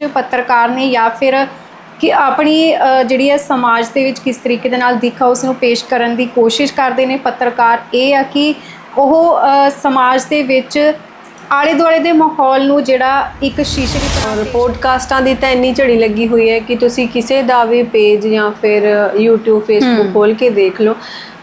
ਪੱਤਰਕਾਰ ਨੇ ਜਾਂ ਫਿਰ ਕਿ ਆਪਣੀ ਜਿਹੜੀ ਹੈ ਸਮਾਜ ਦੇ ਵਿੱਚ ਕਿਸ ਤਰੀਕੇ ਦੇ ਨਾਲ ਦਿਖਾ ਉਸ ਨੂੰ ਪੇਸ਼ ਕਰਨ ਦੀ ਕੋਸ਼ਿਸ਼ ਕਰਦੇ ਨੇ। ਪੱਤਰਕਾਰ ਇਹ ਆ ਕਿ ਉਹ ਸਮਾਜ ਦੇ ਵਿੱਚ ਆਲੇ ਦੁਆਲੇ ਦੇ ਮਾਹੌਲ ਨੂੰ ਜਿਹੜਾ ਇੱਕ ਸ਼ੀਸ਼ੇ ਦੀ ਤਰ੍ਹਾਂ ਪੋਡਕਾਸਟਾਂ ਦੀ ਤਾਂ ਇੰਨੀ ਝੜੀ ਲੱਗੀ ਹੋਈ ਹੈ ਕਿ ਤੁਸੀਂ ਕਿਸੇ ਦਾ ਵੀ ਪੇਜ ਜਾਂ ਫਿਰ YouTube Facebook ਖੋਲ ਕੇ ਦੇਖ ਲਓ।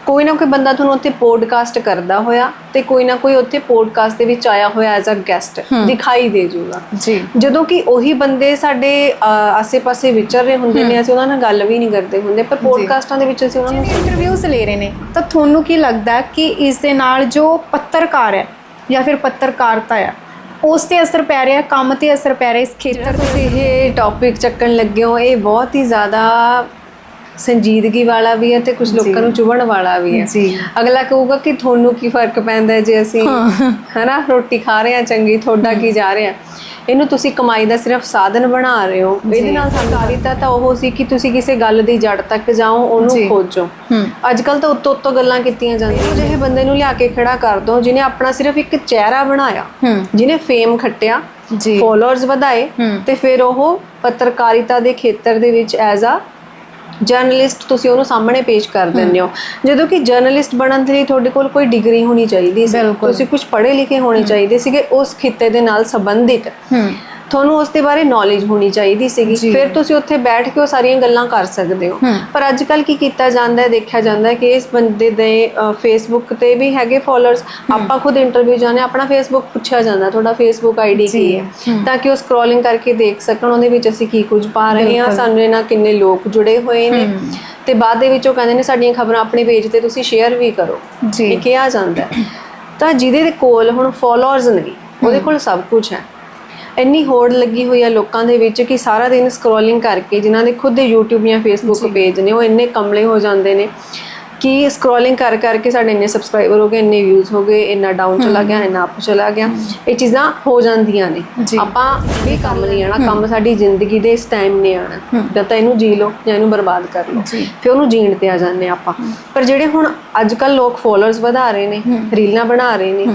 ਕੋਈ ਨਾ ਕੋਈ ਬੰਦਾ ਤੁਹਾਨੂੰ ਉੱਥੇ ਪੋਡਕਾਸਟ ਕਰਦਾ ਹੋਇਆ ਤੇ ਕੋਈ ਨਾ ਕੋਈ ਉੱਥੇ ਪੋਡਕਾਸਟ ਦੇ ਵਿੱਚ ਆਇਆ ਹੋਇਆ ਐਜ਼ ਅ ਗੈਸਟ ਦਿਖਾਈ ਦੇ ਜੂਗਾ। ਜੀ। ਜਦੋਂ ਕਿ ਉਹੀ ਬੰਦੇ ਸਾਡੇ ਆਸੇ-ਪਾਸੇ ਵਿਚਰ ਰਹੇ ਹੁੰਦੇ ਨੇ ਅਸੀਂ ਉਹਨਾਂ ਨਾਲ ਗੱਲ ਵੀ ਨਹੀਂ ਕਰਦੇ ਹੁੰਦੇ ਪਰ ਪੋਡਕਾਸਟਾਂ ਦੇ ਵਿੱਚ ਅਸੀਂ ਉਹਨਾਂ ਨੂੰ ਇੰਟਰਵਿਊਜ਼ ਲੈ ਰਹੇ ਨੇ ਤਾਂ ਤੁਹਾਨੂੰ ਕੀ ਲੱਗਦਾ ਕਿ ਇਸ ਦੇ ਨਾਲ ਜੋ ਪੱਤਰਕਾਰ ਹੈ ਜਾਂ ਫਿਰ ਪੱਤਰਕਾਰਤਾ ਹੈ ਉਸ ਤੇ ਅਸਰ ਪੈ ਰਿਹਾ ਕੰਮ ਤੇ ਅਸਰ ਪੈ ਰਿਹਾ ਇਸ ਖੇਤਰ ਤੁਸੀਂ ਇਹ ਟੌਪਿਕ ਚੱਕਣ ਲੱਗੇ ਹੋ ਇਹ ਬਹੁਤ ਹੀ ਜ਼ਿਆਦਾ ਸੰਜੀਦਗੀ ਵਾਲਾ ਵੀ ਹੈ ਤੇ ਕੁਝ ਲੋਕਾਂ ਨੂੰ ਚੁਭਣ ਵਾਲਾ ਵੀ ਹੈ। ਅਗਲਾ ਕਹੂਗਾ ਕਿ ਤੁਹਾਨੂੰ ਕੀ ਫ਼ਰਕ ਪੈਂਦਾ ਜੇ ਅਸੀਂ ਹਨਾ ਰੋਟੀ ਖਾ ਰਹੇ ਹਾਂ ਚੰਗੀ ਤੁਹਾਡਾ ਕੀ ਜਾ ਰਿਹਾ? ਇਹਨੂੰ ਤੁਸੀਂ ਕਮਾਈ ਦਾ ਸਿਰਫ ਸਾਧਨ ਬਣਾ ਰਹੇ ਹੋ। ਇਹਦੇ ਨਾਲ ਸਰਕਾਰੀਤਾ ਤਾਂ ਉਹ ਸੀ ਕਿ ਤੁਸੀਂ ਕਿਸੇ ਗੱਲ ਦੀ ਜੜ ਤੱਕ ਜਾਓ ਉਹਨੂੰ ਖੋਜੋ। ਅੱਜ ਕੱਲ ਤਾਂ ਉੱਤੋਂ ਉੱਤੋਂ ਗੱਲਾਂ ਕੀਤੀਆਂ ਜਾਂਦੀਆਂ। ਜਿਹੇ ਬੰਦੇ ਨੂੰ ਲਿਆ ਕੇ ਖੜਾ ਕਰ ਦੋ ਜਿਹਨੇ ਆਪਣਾ ਸਿਰਫ ਇੱਕ ਚਿਹਰਾ ਬਣਾਇਆ ਜਿਹਨੇ ਫੇਮ ਖੱਟਿਆ ਫੋਲੋਅਰਸ ਵਧਾਏ ਤੇ ਫਿਰ ਉਹ ਪੱਤਰਕਾਰਿਤਾ ਦੇ ਖੇਤਰ ਦੇ ਵਿੱਚ ਐਜ਼ ਅ ਜਰਨਲਿਸਟ ਤੁਸੀਂ ਉਹਨੂੰ ਸਾਹਮਣੇ ਪੇਸ਼ ਕਰ ਦਿੰਦੇ ਹੋ। ਜਦੋਂ ਕਿ ਜਰਨਲਿਸਟ ਬਣਨ ਦੇ ਲਈ ਤੁਹਾਡੇ ਕੋਲ ਕੋਈ ਡਿਗਰੀ ਹੋਣੀ ਚਾਹੀਦੀ ਸੀ। ਤੁਸੀਂ ਕੁਝ ਪੜ੍ਹੇ ਲਿਖੇ ਹੋਣੇ ਚਾਹੀਦੇ ਸੀਗੇ ਉਸ ਖਿੱਤੇ ਦੇ ਨਾਲ ਸੰਬੰਧਿਤ। ਤੁਹਾਨੂੰ ਉਸ ਦੇ ਬਾਰੇ ਨੌਲੇਜ ਹੋਣੀ ਚਾਹੀਦੀ ਸੀਗੀ। ਫਿਰ ਤੁਸੀਂ ਉੱਥੇ ਬੈਠ ਕੇ ਉਹ ਸਾਰੀਆਂ ਗੱਲਾਂ ਕਰ ਸਕਦੇ ਹੋ। ਪਰ ਅੱਜ ਕੱਲ ਕੀ ਕੀਤਾ ਜਾਂਦਾ ਹੈ ਦੇਖਿਆ ਜਾਂਦਾ ਹੈ ਕਿ ਇਸ ਬੰਦੇ ਦੇ ਫੇਸਬੁੱਕ ਤੇ ਵੀ ਹੈਗੇ ਫਾਲੋਅਰਸ ਆਪਾਂ ਖੁਦ ਇੰਟਰਵਿਊ ਜਾਣੇ ਆਪਣਾ ਫੇਸਬੁੱਕ ਪੁੱਛਿਆ ਜਾਂਦਾ ਤੁਹਾਡਾ ਫੇਸਬੁੱਕ ਆਈਡੀ ਕੀ ਹੈ? ਤਾਂ ਕਿ ਉਹ ਸਕਰੋਲਿੰਗ ਕਰਕੇ ਦੇਖ ਸਕਣ ਉਹਦੇ ਵਿੱਚ ਅਸੀਂ ਕੀ ਕੁਝ ਪਾ ਰਹੇ ਹਾਂ ਸਾਨੂੰ ਨਾਲ ਕਿੰਨੇ ਲੋਕ ਜੁੜੇ ਹੋਏ ਨੇ। ਤੇ ਬਾਅਦ ਦੇ ਵਿੱਚ ਉਹ ਕਹਿੰਦੇ ਨੇ ਸਾਡੀਆਂ ਖਬਰਾਂ ਆਪਣੇ ਪੇਜ ਤੇ ਤੁਸੀਂ ਸ਼ੇਅਰ ਵੀ ਕਰੋ। ਜੀ। ਇਹ ਕਿਹਾ ਜਾਂਦਾ। ਤਾਂ ਜਿਹਦੇ ਕੋਲ ਹੁਣ ਫਾਲੋਅਰਸ ਨਹੀਂ ਉਹਦੇ ਕੋਲ ਸਭ ਕੁਝ ਹੈ। ਇੰਨੀ ਹੋੜ ਲੱਗੀ ਹੋਈ ਆ ਲੋਕਾਂ ਦੇ ਵਿੱਚ ਕਿ ਸਾਰਾ ਦਿਨ ਸਕਰੋਲਿੰਗ ਕਰਕੇ ਜਿਨ੍ਹਾਂ ਦੇ ਖੁਦ ਦੇ YouTube ਜਾਂ Facebook ਪੇਜ ਨੇ ਉਹ ਇੰਨੇ ਕਮਲੇ ਹੋ ਜਾਂਦੇ ਨੇ ਕਿ ਸਕਰੋਲਿੰਗ ਕਰ ਕਰਕੇ ਸਾਡੇ ਇੰਨੇ ਸਬਸਕ੍ਰਾਈਬਰ ਹੋ ਗਏ ਇੰਨੇ ਵਿਊਜ਼ ਹੋ ਗਏ ਇੰਨਾ ਡਾਊਨ ਚਲਾ ਗਿਆ ਇੰਨਾ ਅਪ ਚਲਾ ਗਿਆ। ਇਹ ਚੀਜ਼ਾਂ ਹੋ ਜਾਂਦੀਆਂ ਨੇ। ਆਪਾਂ ਵੀ ਕੰਮ ਨਹੀਂ ਆਣਾ ਕੰਮ ਸਾਡੀ ਜ਼ਿੰਦਗੀ ਦੇ ਇਸ ਟਾਈਮ ਨੇ ਆਣਾ ਜਾਂ ਤਾਂ ਇਹਨੂੰ ਜੀ ਲਓ ਜਾਂ ਇਹਨੂੰ ਬਰਬਾਦ ਕਰ ਲਓ। ਫਿਰ ਉਹਨੂੰ ਜੀਣ ਤੇ ਆ ਜਾਂਦੇ ਆਪਾਂ। ਪਰ ਜਿਹੜੇ ਹੁਣ ਅੱਜ ਕੱਲ ਲੋਕ ਫੋਲੋਅਰਸ ਵਧਾ ਰਹੇ ਨੇ ਰੀਲਾਂ ਬਣਾ ਰਹੇ ਨੇ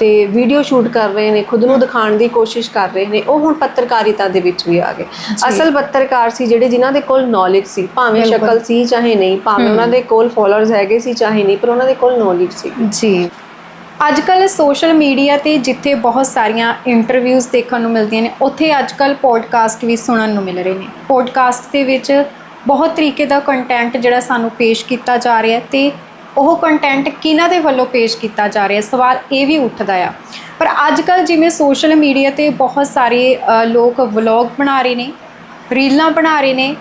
ਤੇ ਵੀਡੀਓ ਸ਼ੂਟ ਕਰ ਰਹੇ ਨੇ ਖੁਦ ਨੂੰ ਦਿਖਾਉਣ ਦੀ ਕੋਸ਼ਿਸ਼ ਕਰ ਰਹੇ ਨੇ ਉਹ ਹੁਣ ਪੱਤਰਕਾਰਿਤਾ ਦੇ ਵਿੱਚ ਵੀ ਆ ਗਏ। ਅਸਲ ਪੱਤਰਕਾਰ ਸੀ ਜਿਹੜੇ ਜਿਨ੍ਹਾਂ ਦੇ ਕੋਲ ਨੌਲੇਜ ਸੀ ਭਾਵੇਂ ਸ਼ਕਲ ਸੀ ਚਾਹੇ ਨਹੀਂ ਭਾਵੇਂ ਉਹਨਾਂ ਦੇ ਕੋਲ ਫਾਲੋਅਰਸ ਹੈਗੇ ਸੀ ਚਾਹੇ ਨਹੀਂ ਪਰ ਉਹਨਾਂ ਦੇ ਕੋਲ ਨੌਲੇਜ ਸੀ। ਜੀ। ਅੱਜ ਕੱਲ ਸੋਸ਼ਲ ਮੀਡੀਆ ਤੇ ਜਿੱਥੇ ਬਹੁਤ ਸਾਰੀਆਂ ਇੰਟਰਵਿਊਜ਼ ਦੇਖਣ ਨੂੰ ਮਿਲਦੀਆਂ ਨੇ ਉੱਥੇ ਅੱਜ ਕੱਲ ਪੋਡਕਾਸਟ ਵੀ ਸੁਣਨ ਨੂੰ ਮਿਲ ਰਹੇ ਨੇ। ਪੋਡਕਾਸਟ ਦੇ ਵਿੱਚ ਬਹੁਤ ਤਰੀਕੇ ਦਾ ਕੰਟੈਂਟ ਜਿਹੜਾ ਸਾਨੂੰ ਪੇਸ਼ ਕੀਤਾ ਜਾ ਰਿਹਾ ਤੇ ਉਹ ਕੰਟੈਂਟ ਕਿਹਨਾਂ ਦੇ ਵੱਲੋਂ ਪੇਸ਼ ਕੀਤਾ ਜਾ ਰਿਹਾ? ਸਵਾਲ ਇਹ ਵੀ ਉੱਠਦਾ ਆ। ਪਰ ਅੱਜ ਕੱਲ ਜਿਵੇਂ ਸੋਸ਼ਲ ਮੀਡੀਆ ਤੇ ਬਹੁਤ ਸਾਰੇ ਲੋਕ ਵਲੌਗ ਬਣਾ ਰਹੇ ਨੇ ਰੀਲਾਂ ਬਣਾ ਰਹੇ ਨੇ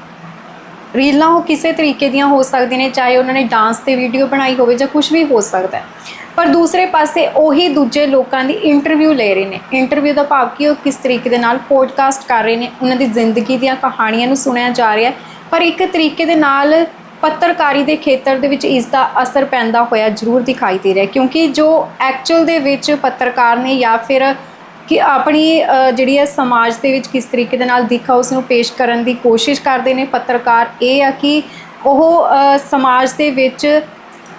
ਰੀਲਾਂ ਉਹ ਕਿਸੇ ਤਰੀਕੇ ਦੀਆਂ ਹੋ ਸਕਦੀਆਂ ਨੇ, ਚਾਹੇ ਉਹਨਾਂ ਨੇ ਡਾਂਸ ਤੇ ਵੀਡੀਓ ਬਣਾਈ ਹੋਵੇ ਜਾਂ ਕੁਝ ਵੀ ਹੋ ਸਕਦਾ ਪਰ ਦੂਸਰੇ ਪਾਸੇ ਉਹੀ ਦੂਜੇ ਲੋਕਾਂ ਦੀ ਇੰਟਰਵਿਊ ਲੈ ਰਹੇ ਨੇ। ਇੰਟਰਵਿਊ ਦਾ ਭਾਵ ਕਿ ਉਹ ਕਿਸ ਤਰੀਕੇ ਦੇ ਨਾਲ ਪੋਡਕਾਸਟ ਕਰ ਰਹੇ ਨੇ? ਉਹਨਾਂ ਦੀ ਜ਼ਿੰਦਗੀ ਦੀਆਂ ਕਹਾਣੀਆਂ ਨੂੰ ਸੁਣਿਆ ਜਾ ਰਿਹਾ ਪਰ ਇੱਕ ਤਰੀਕੇ ਦੇ ਨਾਲ ਪੱਤਰਕਾਰੀ ਦੇ ਖੇਤਰ ਦੇ ਵਿੱਚ ਇਸ ਦਾ ਅਸਰ ਪੈਂਦਾ ਹੋਇਆ ਜ਼ਰੂਰ ਦਿਖਾਈ ਦੇ ਰਿਹਾ ਕਿਉਂਕਿ ਜੋ ਐਕਚੁਅਲ ਦੇ ਵਿੱਚ ਪੱਤਰਕਾਰ ਨੇ ਜਾਂ ਫਿਰ ਕਿ ਆਪਣੀ ਜਿਹੜੀ ਹੈ ਸਮਾਜ ਦੇ ਵਿੱਚ ਕਿਸ ਤਰੀਕੇ ਦੇ ਨਾਲ ਦਿਖਾ ਉਸ ਨੂੰ ਪੇਸ਼ ਕਰਨ ਦੀ ਕੋਸ਼ਿਸ਼ ਕਰਦੇ ਨੇ ਪੱਤਰਕਾਰ। ਇਹ ਆ ਕਿ ਉਹ ਸਮਾਜ ਦੇ ਵਿੱਚ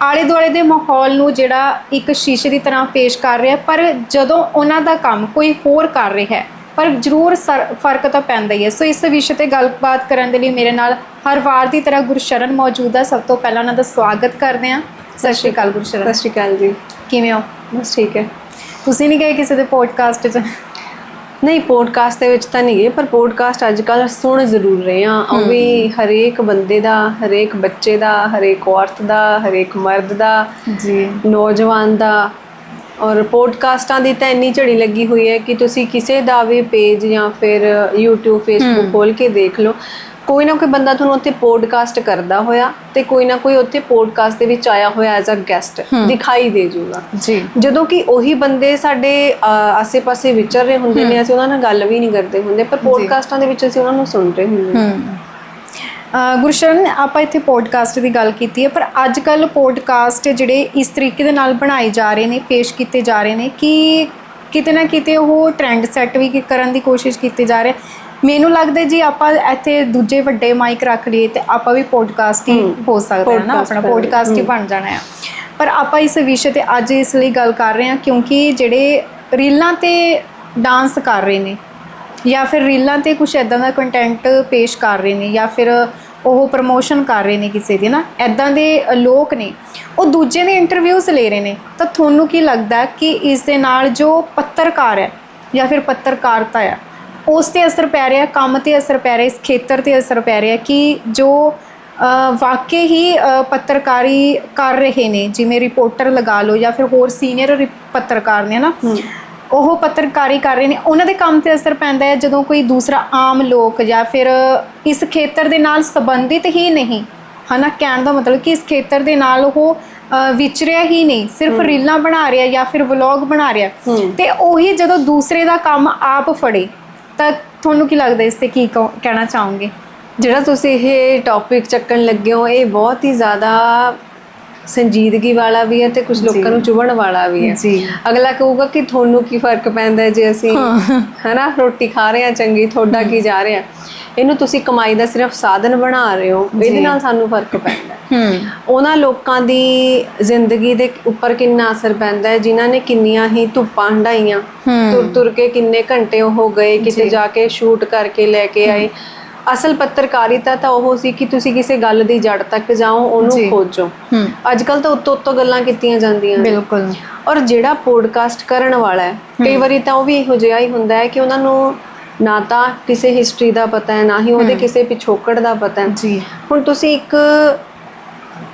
ਆਲੇ ਦੁਆਲੇ ਦੇ ਮਾਹੌਲ ਨੂੰ ਜਿਹੜਾ ਇੱਕ ਸ਼ੀਸ਼ੇ ਦੀ ਤਰ੍ਹਾਂ ਪੇਸ਼ ਕਰ ਰਿਹਾ ਪਰ ਜਦੋਂ ਉਹਨਾਂ ਦਾ ਕੰਮ ਕੋਈ ਹੋਰ ਕਰ ਰਿਹਾ ਹੈ ਪਰ ਜ਼ਰੂਰ ਫ਼ਰਕ ਤਾਂ ਪੈਂਦਾ ਹੀ ਹੈ। ਸੋ ਇਸ ਵਿਸ਼ੇ ਤੇ ਗੱਲਬਾਤ ਕਰਨ ਦੇ ਲਈ ਮੇਰੇ ਨਾਲ ਹਰ ਵਾਰ ਦੀ ਤਰ੍ਹਾਂ ਗੁਰਸ਼ਰਨ ਮੌਜੂਦ ਹੈ ਸਭ ਤੋਂ ਪਹਿਲਾਂ ਉਹਨਾਂ ਦਾ ਸਵਾਗਤ ਕਰਦੇ ਹਾਂ। ਸਤਿ ਸ਼੍ਰੀ ਅਕਾਲ ਗੁਰਸ਼ਰਨ ਸਤਿ ਸ਼੍ਰੀ ਅਕਾਲ ਜੀ। ਕਿਵੇਂ ਹੋ? ਬਸ ਠੀਕ ਹੈ। ਤੁਸੀਂ ਨਹੀਂ ਗਏ ਕਿਸੇ ਦੇ ਪੋਡਕਾਸਟ 'ਚ? ਨਹੀਂ ਪੋਡਕਾਸਟ ਦੇ ਵਿੱਚ ਤਾਂ ਨਹੀਂ ਗਏ ਪਰ ਪੋਡਕਾਸਟ ਅੱਜ ਕੱਲ ਸੁਣ ਜ਼ਰੂਰ ਰਹੇ ਆ ਉਹ ਵੀ ਹਰੇਕ ਬੰਦੇ ਦਾ ਹਰੇਕ ਬੱਚੇ ਦਾ ਹਰੇਕ ਔਰਤ ਦਾ ਹਰੇਕ ਮਰਦ ਦਾ ਜੀ। ਨੌਜਵਾਨ ਦਾ ਔਰ ਪੋਡਕਾਸਟਾਂ ਦੀ ਤਾਂ ਇੰਨੀ ਝੜੀ ਲੱਗੀ ਹੋਈ ਹੈ ਕਿ ਤੁਸੀਂ ਕਿਸੇ ਦਾ ਵੀ ਪੇਜ ਜਾਂ ਫਿਰ YouTube Facebook ਖੋਲ ਕੇ ਦੇਖ ਲਓ। ਕੋਈ ਨਾ ਕੋਈ ਬੰਦਾ ਤੁਹਾਨੂੰ ਉੱਥੇ ਪੋਡਕਾਸਟ ਕਰਦਾ ਹੋਇਆ ਤੇ ਕੋਈ ਨਾ ਕੋਈ ਉੱਥੇ ਪੋਡਕਾਸਟ ਦੇ ਵਿੱਚ ਆਇਆ ਹੋਇਆ ਐਜ਼ ਅ ਗੈਸਟ ਦਿਖਾਈ ਦੇ ਜੂਗਾ। ਜੀ। ਜਦੋਂ ਕਿ ਉਹੀ ਬੰਦੇ ਸਾਡੇ ਆਸੇ-ਪਾਸੇ ਵਿਚਰ ਰਹੇ ਹੁੰਦੇ ਨੇ ਅਸੀਂ ਉਹਨਾਂ ਨਾਲ ਗੱਲ ਵੀ ਨਹੀਂ ਕਰਦੇ ਹੁੰਦੇ ਪਰ ਪੋਡਕਾਸਟਾਂ ਦੇ ਵਿੱਚ ਅਸੀਂ ਉਹਨਾਂ ਨੂੰ ਸੁਣ ਰਹੇ ਹੁੰਦੇ ਹਾਂ। ਗੁਰਸ਼ਰਨ ਆਪਾਂ ਇੱਥੇ ਪੋਡਕਾਸਟ ਦੀ ਗੱਲ ਕੀਤੀ ਹੈ ਪਰ ਅੱਜ ਕੱਲ ਪੋਡਕਾਸਟ ਜਿਹੜੇ ਇਸ ਤਰੀਕੇ ਦੇ ਨਾਲ ਬਣਾਏ ਜਾ ਰਹੇ ਨੇ ਪੇਸ਼ ਕੀਤੇ ਜਾ ਰਹੇ ਨੇ ਕਿ ਕਿਤੇ ਨਾ ਕਿਤੇ ਉਹ ਟ੍ਰੈਂਡ ਸੈੱਟ ਵੀ ਕਰਨ ਦੀ ਕੋਸ਼ਿਸ਼ ਕੀਤੀ ਜਾ ਰਹੀ। ਹੈ ਮੈਨੂੰ ਲੱਗਦਾ ਜੀ ਆਪਾਂ ਇੱਥੇ ਦੂਜੇ ਵੱਡੇ ਮਾਈਕ ਰੱਖ ਲਈਏ ਤੇ ਆਪਾਂ ਵੀ ਪੋਡਕਾਸਟ ਹੀ ਹੋ। ਸਕਦਾ ਹੈ ਨਾ ਆਪਣਾ ਪੋਡਕਾਸਟ ਹੀ ਬਣ ਜਾਣਾ ਹੈ। ਪਰ ਆਪਾਂ ਇਸ ਵਿਸ਼ੇ ਤੇ ਅੱਜ ਇਸ ਲਈ ਗੱਲ ਕਰ ਰਹੇ ਹਾਂ ਕਿਉਂਕਿ ਜਿਹੜੇ ਰੀਲਾਂ ਤੇ ਡਾਂਸ ਕਰ ਰਹੇ ਨੇ ਜਾਂ ਫਿਰ ਰੀਲਾਂ ਤੇ ਕੁਝ ਐਦਾਂ ਦਾ ਕੰਟੈਂਟ ਪੇਸ਼ ਕਰ ਰਹੇ ਨੇ ਜਾਂ ਫਿਰ ਉਹ ਪ੍ਰਮੋਸ਼ਨ ਕਰ ਰਹੇ ਨੇ ਕਿਸੇ ਦੀ ਨਾ ਐਦਾਂ ਦੇ ਲੋਕ ਨੇ। ਉਹ ਦੂਜੇ ਦੇ ਇੰਟਰਵਿਊਜ਼ ਲੈ ਰਹੇ ਨੇ। ਤਾਂ ਤੁਹਾਨੂੰ ਕੀ ਲੱਗਦਾ ਕਿ ਇਸ ਦੇ ਨਾਲ ਜੋ ਪੱਤਰਕਾਰ ਹੈ ਜਾਂ ਫਿਰ ਪੱਤਰਕਾਰਤਾ ਹੈ, ਉਸ ਤੇ ਅਸਰ ਪੈ ਰਿਹਾ, ਕੰਮ ਤੇ ਅਸਰ ਪੈ ਰਿਹਾ, ਇਸ ਖੇਤਰ ਤੇ ਅਸਰ ਪੈ ਰਿਹਾ ਕਿ ਜੋ ਵਾਕਈ ਹੀ ਪੱਤਰਕਾਰੀ ਕਰ ਰਹੇ ਨੇ, ਜਿਵੇਂ ਰਿਪੋਰਟਰ ਲਗਾ ਲਓ ਜਾਂ ਫਿਰ ਹੋਰ ਸੀਨੀਅਰ ਪੱਤਰਕਾਰ ਨੇ ਨਾ ਉਹ ਪੱਤਰਕਾਰੀ ਕਰ ਰਹੇ ਨੇ। ਉਹਨਾਂ ਦੇ ਕੰਮ ਤੇ ਅਸਰ ਪੈਂਦਾ ਹੈ ਜਦੋਂ ਕੋਈ ਦੂਸਰਾ ਆਮ ਲੋਕ ਜਾਂ ਫਿਰ ਇਸ ਖੇਤਰ ਦੇ ਨਾਲ ਸੰਬੰਧਿਤ ਹੀ ਨਹੀਂ। ਹਨਾ ਕਹਿਣ ਦਾ ਮਤਲਬ ਕਿ ਇਸ ਖੇਤਰ ਦੇ ਨਾਲ ਉਹ ਵਿਚਰਿਆ ਹੀ ਨਹੀਂ। ਸਿਰਫ ਰੀਲਾਂ ਬਣਾ ਰਿਹਾ ਜਾਂ ਫਿਰ ਵਲੌਗ ਬਣਾ ਰਿਹਾ। ਤੇ ਉਹੀ ਜਦੋਂ ਦੂਸਰੇ ਦਾ ਕੰਮ ਆਪ ਫੜੇ ਤਾਂ ਤੁਹਾਨੂੰ ਕੀ ਲੱਗਦਾ ਇਸ ਤੇ ਕੀ ਕਹੋ- ਕਹਿਣਾ ਚਾਹੋਗੇ? ਜਿਹੜਾ ਤੁਸੀਂ ਇਹ ਟੌਪਿਕ ਚੱਕਣ ਲੱਗੇ ਹੋ ਇਹ ਬਹੁਤ ਹੀ ਜ਼ਿਆਦਾ ਸੰਜੀਦਗੀ ਵਾਲਾ ਵੀ ਹੈ ਤੇ ਕੁਝ ਲੋਕਾਂ ਨੂੰ ਚੁਭਣ ਵਾਲਾ ਵੀ ਹੈ। ਜੀ। ਅਗਲਾ ਕਹੂਗਾ ਕਿ ਤੁਹਾਨੂੰ ਕੀ ਫ਼ਰਕ ਪੈਂਦਾ ਜੇ ਅਸੀਂ ਹੈਨਾ ਰੋਟੀ ਖਾ ਰਹੇ ਹਾਂ ਚੰਗੀ ਤੁਹਾਡਾ ਕੀ ਜਾ ਰਿਹਾ? ਇਹਨੂੰ ਤੁਸੀਂ ਕਮਾਈ ਦਾ ਸਿਰਫ ਸਾਧਨ ਬਣਾ ਰਹੇ ਹੋ ਇਹਦੇ ਨਾਲ ਸਾਨੂੰ ਫ਼ਰਕ ਪੈਂਦਾ। ਹੈ ਉਹਨਾਂ ਲੋਕਾਂ ਦੀ ਜ਼ਿੰਦਗੀ ਦੇ ਉੱਪਰ ਕਿੰਨਾ ਅਸਰ ਪੈਂਦਾ ਹੈ ਜਿਨ੍ਹਾਂ ਨੇ ਕਿੰਨੀਆਂ ਹੀ ਧੁੱਪਾਂ ਹੰਡਾਈਆਂ। ਤੁਰ ਤੁਰ ਕੇ ਕਿੰਨੇ ਘੰਟੇ ਉਹ ਗਏ ਕਿਤੇ ਜਾ। ਕੇ ਸ਼ੂਟ ਕਰਕੇ ਲੈ ਕੇ ਆਏ। ਅਸਲ ਪੱਤਰਕਾਰੀਤਾ ਤਾਂ ਉਹ ਸੀ ਕਿ ਤੁਸੀਂ ਕਿਸੇ ਗੱਲ ਦੀ ਜੜ ਤੱਕ ਜਾਓ ਉਹਨੂੰ। ਖੋਜੋ। ਅੱਜ ਕੱਲ ਤਾਂ ਉੱਤੋਂ ਉੱਤੋਂ ਗੱਲਾਂ ਕੀਤੀਆਂ ਜਾਂਦੀਆਂ ਨੇ। ਬਿਲਕੁਲ। ਔਰ ਜਿਹੜਾ ਪੋਡਕਾਸਟ ਕਰਨ ਵਾਲਾ ਹੈ ਕਈ ਵਾਰੀ ਤਾਂ ਉਹ ਵੀ ਇਹੋ ਜਿਹਾ ਹੀ ਹੁੰਦਾ ਹੈ ਕਿ ਉਹਨਾਂ ਨੂੰ ਨਾ ਤਾਂ ਕਿਸੇ ਹਿਸਟਰੀ ਦਾ ਪਤਾ ਹੈ ਨਾ ਹੀ ਉਹਦੇ ਕਿਸੇ ਪਿਛੋਕੜ ਦਾ ਪਤਾ ਹੈ। ਜੀ। ਹੁਣ ਤੁਸੀਂ ਇੱਕ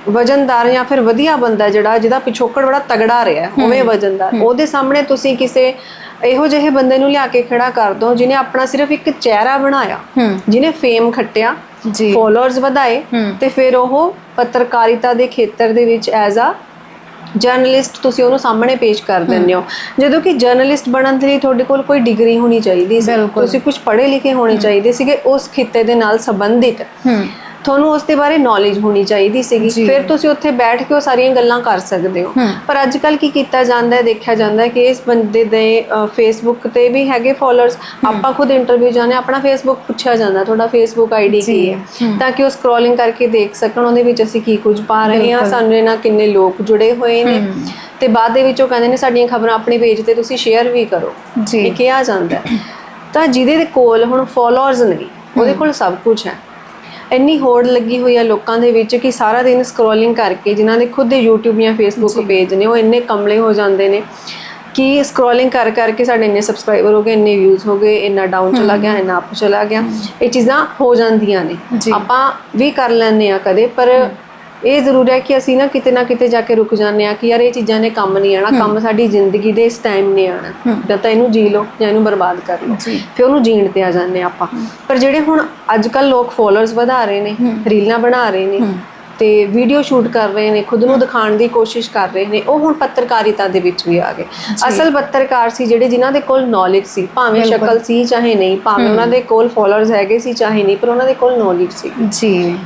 ਵਜਨਦਾਰ ਜਾਂ ਫਿਰ ਵਧੀਆ ਬੰਦਾ ਜਿਹੜਾ ਜਿਹਦਾ ਪਿਛੋਕੜ ਬੜਾ ਤਗੜਾ ਰਿਹਾ ਉਵੇਂ ਵਜਨਦਾਰ ਉਹਦੇ ਸਾਹਮਣੇ ਤੁਸੀਂ ਕਿਸੇ ਇਹੋ ਜਿਹੇ ਬੰਦੇ ਨੂੰ ਲਿਆ ਕੇ ਖੜਾ ਕਰ ਦੋ ਜਿਹਨੇ ਆਪਣਾ ਸਿਰਫ ਇੱਕ ਚਿਹਰਾ ਬਣਾਇਆ ਹੂੰ। ਜਿਹਨੇ ਫੇਮ ਖੱਟਿਆ ਜੀ। ਫੋਲੋਅਰਸ ਵਧਾਏ। ਤੇ ਫਿਰ ਉਹ ਪੱਤਰਕਾਰਿਤਾ ਦੇ ਖੇਤਰ ਦੇ ਵਿੱਚ ਐਜ਼ ਅ ਜਰਨਲਿਸਟ ਤੁਸੀਂ ਉਹਨੂੰ ਸਾਹਮਣੇ ਪੇਸ਼ ਕਰ ਦਿੰਦੇ ਹੋ। ਜਦੋਂ ਕਿ ਜਰਨਲਿਸਟ ਬਣਨ ਦੇ ਲਈ ਤੁਹਾਡੇ ਕੋਲ ਕੋਈ ਡਿਗਰੀ ਹੋਣੀ ਚਾਹੀਦੀ ਸੀ। ਤੁਸੀਂ ਕੁਝ ਪੜ੍ਹੇ ਲਿਖੇ ਹੋਣੇ ਚਾਹੀਦੇ ਸੀਗੇ ਉਸ ਖਿੱਤੇ ਦੇ ਨਾਲ ਸੰਬੰਧਿਤ। ਹੂੰ। ਤੁਹਾਨੂੰ ਉਸ ਦੇ ਬਾਰੇ ਨੌਲੇਜ ਹੋਣੀ ਚਾਹੀਦੀ ਸੀਗੀ। ਫਿਰ ਤੁਸੀਂ ਉੱਥੇ ਬੈਠ ਕੇ ਉਹ ਸਾਰੀਆਂ ਗੱਲਾਂ ਕਰ ਸਕਦੇ ਹੋ। ਪਰ ਅੱਜ ਕੱਲ ਕੀ ਕੀਤਾ ਜਾਂਦਾ ਹੈ ਦੇਖਿਆ ਜਾਂਦਾ ਹੈ ਕਿ ਇਸ ਬੰਦੇ ਦੇ ਫੇਸਬੁੱਕ ਤੇ ਵੀ ਹੈਗੇ ਫਾਲੋਅਰਸ ਆਪਾਂ ਖੁਦ ਇੰਟਰਵਿਊ ਜਾਣੇ ਆਪਣਾ ਫੇਸਬੁੱਕ ਪੁੱਛਿਆ ਜਾਂਦਾ ਤੁਹਾਡਾ ਫੇਸਬੁੱਕ ਆਈਡੀ ਕੀ। ਹੈ? ਤਾਂ ਕਿ ਉਹ ਸਕਰੋਲਿੰਗ ਕਰਕੇ ਦੇਖ ਸਕਣ ਉਹਦੇ ਵਿੱਚ ਅਸੀਂ ਕੀ ਕੁਝ ਪਾ ਰਹੇ ਹਾਂ। ਸਾਨੂੰ ਇਹਨਾਂ ਕਿੰਨੇ ਲੋਕ ਜੁੜੇ ਹੋਏ ਨੇ। ਤੇ ਬਾਅਦ ਦੇ ਵਿੱਚ ਉਹ ਕਹਿੰਦੇ ਨੇ ਸਾਡੀਆਂ ਖਬਰਾਂ ਆਪਣੇ ਪੇਜ ਤੇ ਤੁਸੀਂ ਸ਼ੇਅਰ ਵੀ ਕਰੋ। ਜੀ। ਇਹ ਕਿਹਾ ਜਾਂਦਾ। ਤਾਂ ਜਿਹਦੇ ਕੋਲ ਹੁਣ ਫਾਲੋਅਰਸ ਨਹੀਂ ਉਹਦੇ ਕੋਲ ਸਭ ਕੁਝ ਹੈ। ਇੰਨੀ ਹੋੜ ਲੱਗੀ ਹੋਈ ਹੈ ਲੋਕਾਂ ਦੇ ਵਿੱਚ ਕਿ ਸਾਰਾ ਦਿਨ ਸਕਰੋਲਿੰਗ ਕਰਕੇ ਜਿਨ੍ਹਾਂ ਦੇ ਖੁਦ ਦੇ YouTube ਜਾਂ Facebook ਪੇਜ ਨੇ ਉਹ ਇੰਨੇ ਕਮਲੇ ਹੋ ਜਾਂਦੇ ਨੇ ਕਿ ਸਕਰੋਲਿੰਗ ਕਰ ਕਰਕੇ ਸਾਡੇ ਇੰਨੇ ਸਬਸਕ੍ਰਾਈਬਰ ਹੋ ਗਏ ਇੰਨੇ ਵਿਊਜ਼ ਹੋ ਗਏ ਇੰਨਾ ਡਾਊਨ ਚਲਾ ਗਿਆ ਇੰਨਾ ਅਪ ਚਲਾ ਗਿਆ। ਇਹ ਚੀਜ਼ਾਂ ਹੋ ਜਾਂਦੀਆਂ ਨੇ। ਆਪਾਂ ਵੀ ਕਰ ਲੈਂਦੇ ਆ ਕਦੇ ਪਰ ਇਹ ਜ਼ਰੂਰ ਹੈ ਕਿ ਅਸੀਂ ਨਾ ਕਿਤੇ ਨਾ ਕਿਤੇ ਜਾ ਕੇ ਰੁਕ ਜਾਂਦੇ ਆ ਕਿ ਯਾਰ ਇਹ ਚੀਜ਼ਾਂ ਨੇ ਕੰਮ ਨਹੀਂ ਆਣਾ ਕੰਮ ਸਾਡੀ ਜ਼ਿੰਦਗੀ ਦੇ ਇਸ ਟਾਈਮ ਨੇ ਆਣਾ ਜਾਂ ਤਾਂ ਇਹਨੂੰ ਜੀ ਲਓ ਜਾਂ ਇਹਨੂੰ ਬਰਬਾਦ ਕਰ ਲਓ। ਫਿਰ ਉਹਨੂੰ ਜੀਣ ਤੇ ਆ ਜਾਂਦੇ ਆਪਾਂ। ਪਰ ਜਿਹੜੇ ਹੁਣ ਅੱਜ ਕੱਲ ਲੋਕ ਫੋਲੋਅਰਸ ਵਧਾ ਰਹੇ ਨੇ ਰੀਲਾਂ ਬਣਾ ਰਹੇ ਨੇ ਤੇ ਵੀਡੀਓ ਸ਼ੂਟ ਕਰ ਰਹੇ ਨੇ ਖੁਦ ਨੂੰ ਦਿਖਾਉਣ ਦੀ ਕੋਸ਼ਿਸ਼ ਕਰ ਰਹੇ ਨੇ ਉਹ ਹੁਣ ਪੱਤਰਕਾਰਿਤਾ ਦੇ ਵਿੱਚ ਵੀ ਆ ਗਏ। ਅਸਲ ਪੱਤਰਕਾਰ ਸੀ ਜਿਹੜੇ ਜਿਨ੍ਹਾਂ ਦੇ ਕੋਲ ਨੌਲੇਜ ਸੀ ਭਾਵੇਂ ਸ਼ਕਲ ਸੀ ਚਾਹੇ ਨਹੀਂ ਭਾਵੇਂ ਉਹਨਾਂ ਦੇ ਕੋਲ ਫੋਲੋਅਰਸ ਹੈਗੇ ਸੀ ਚਾਹੇ ਨਹੀਂ ਪਰ ਉਹਨਾਂ ਦੇ ਕੋਲ ਨੌਲੇਜ ਸੀ। ਜੀ।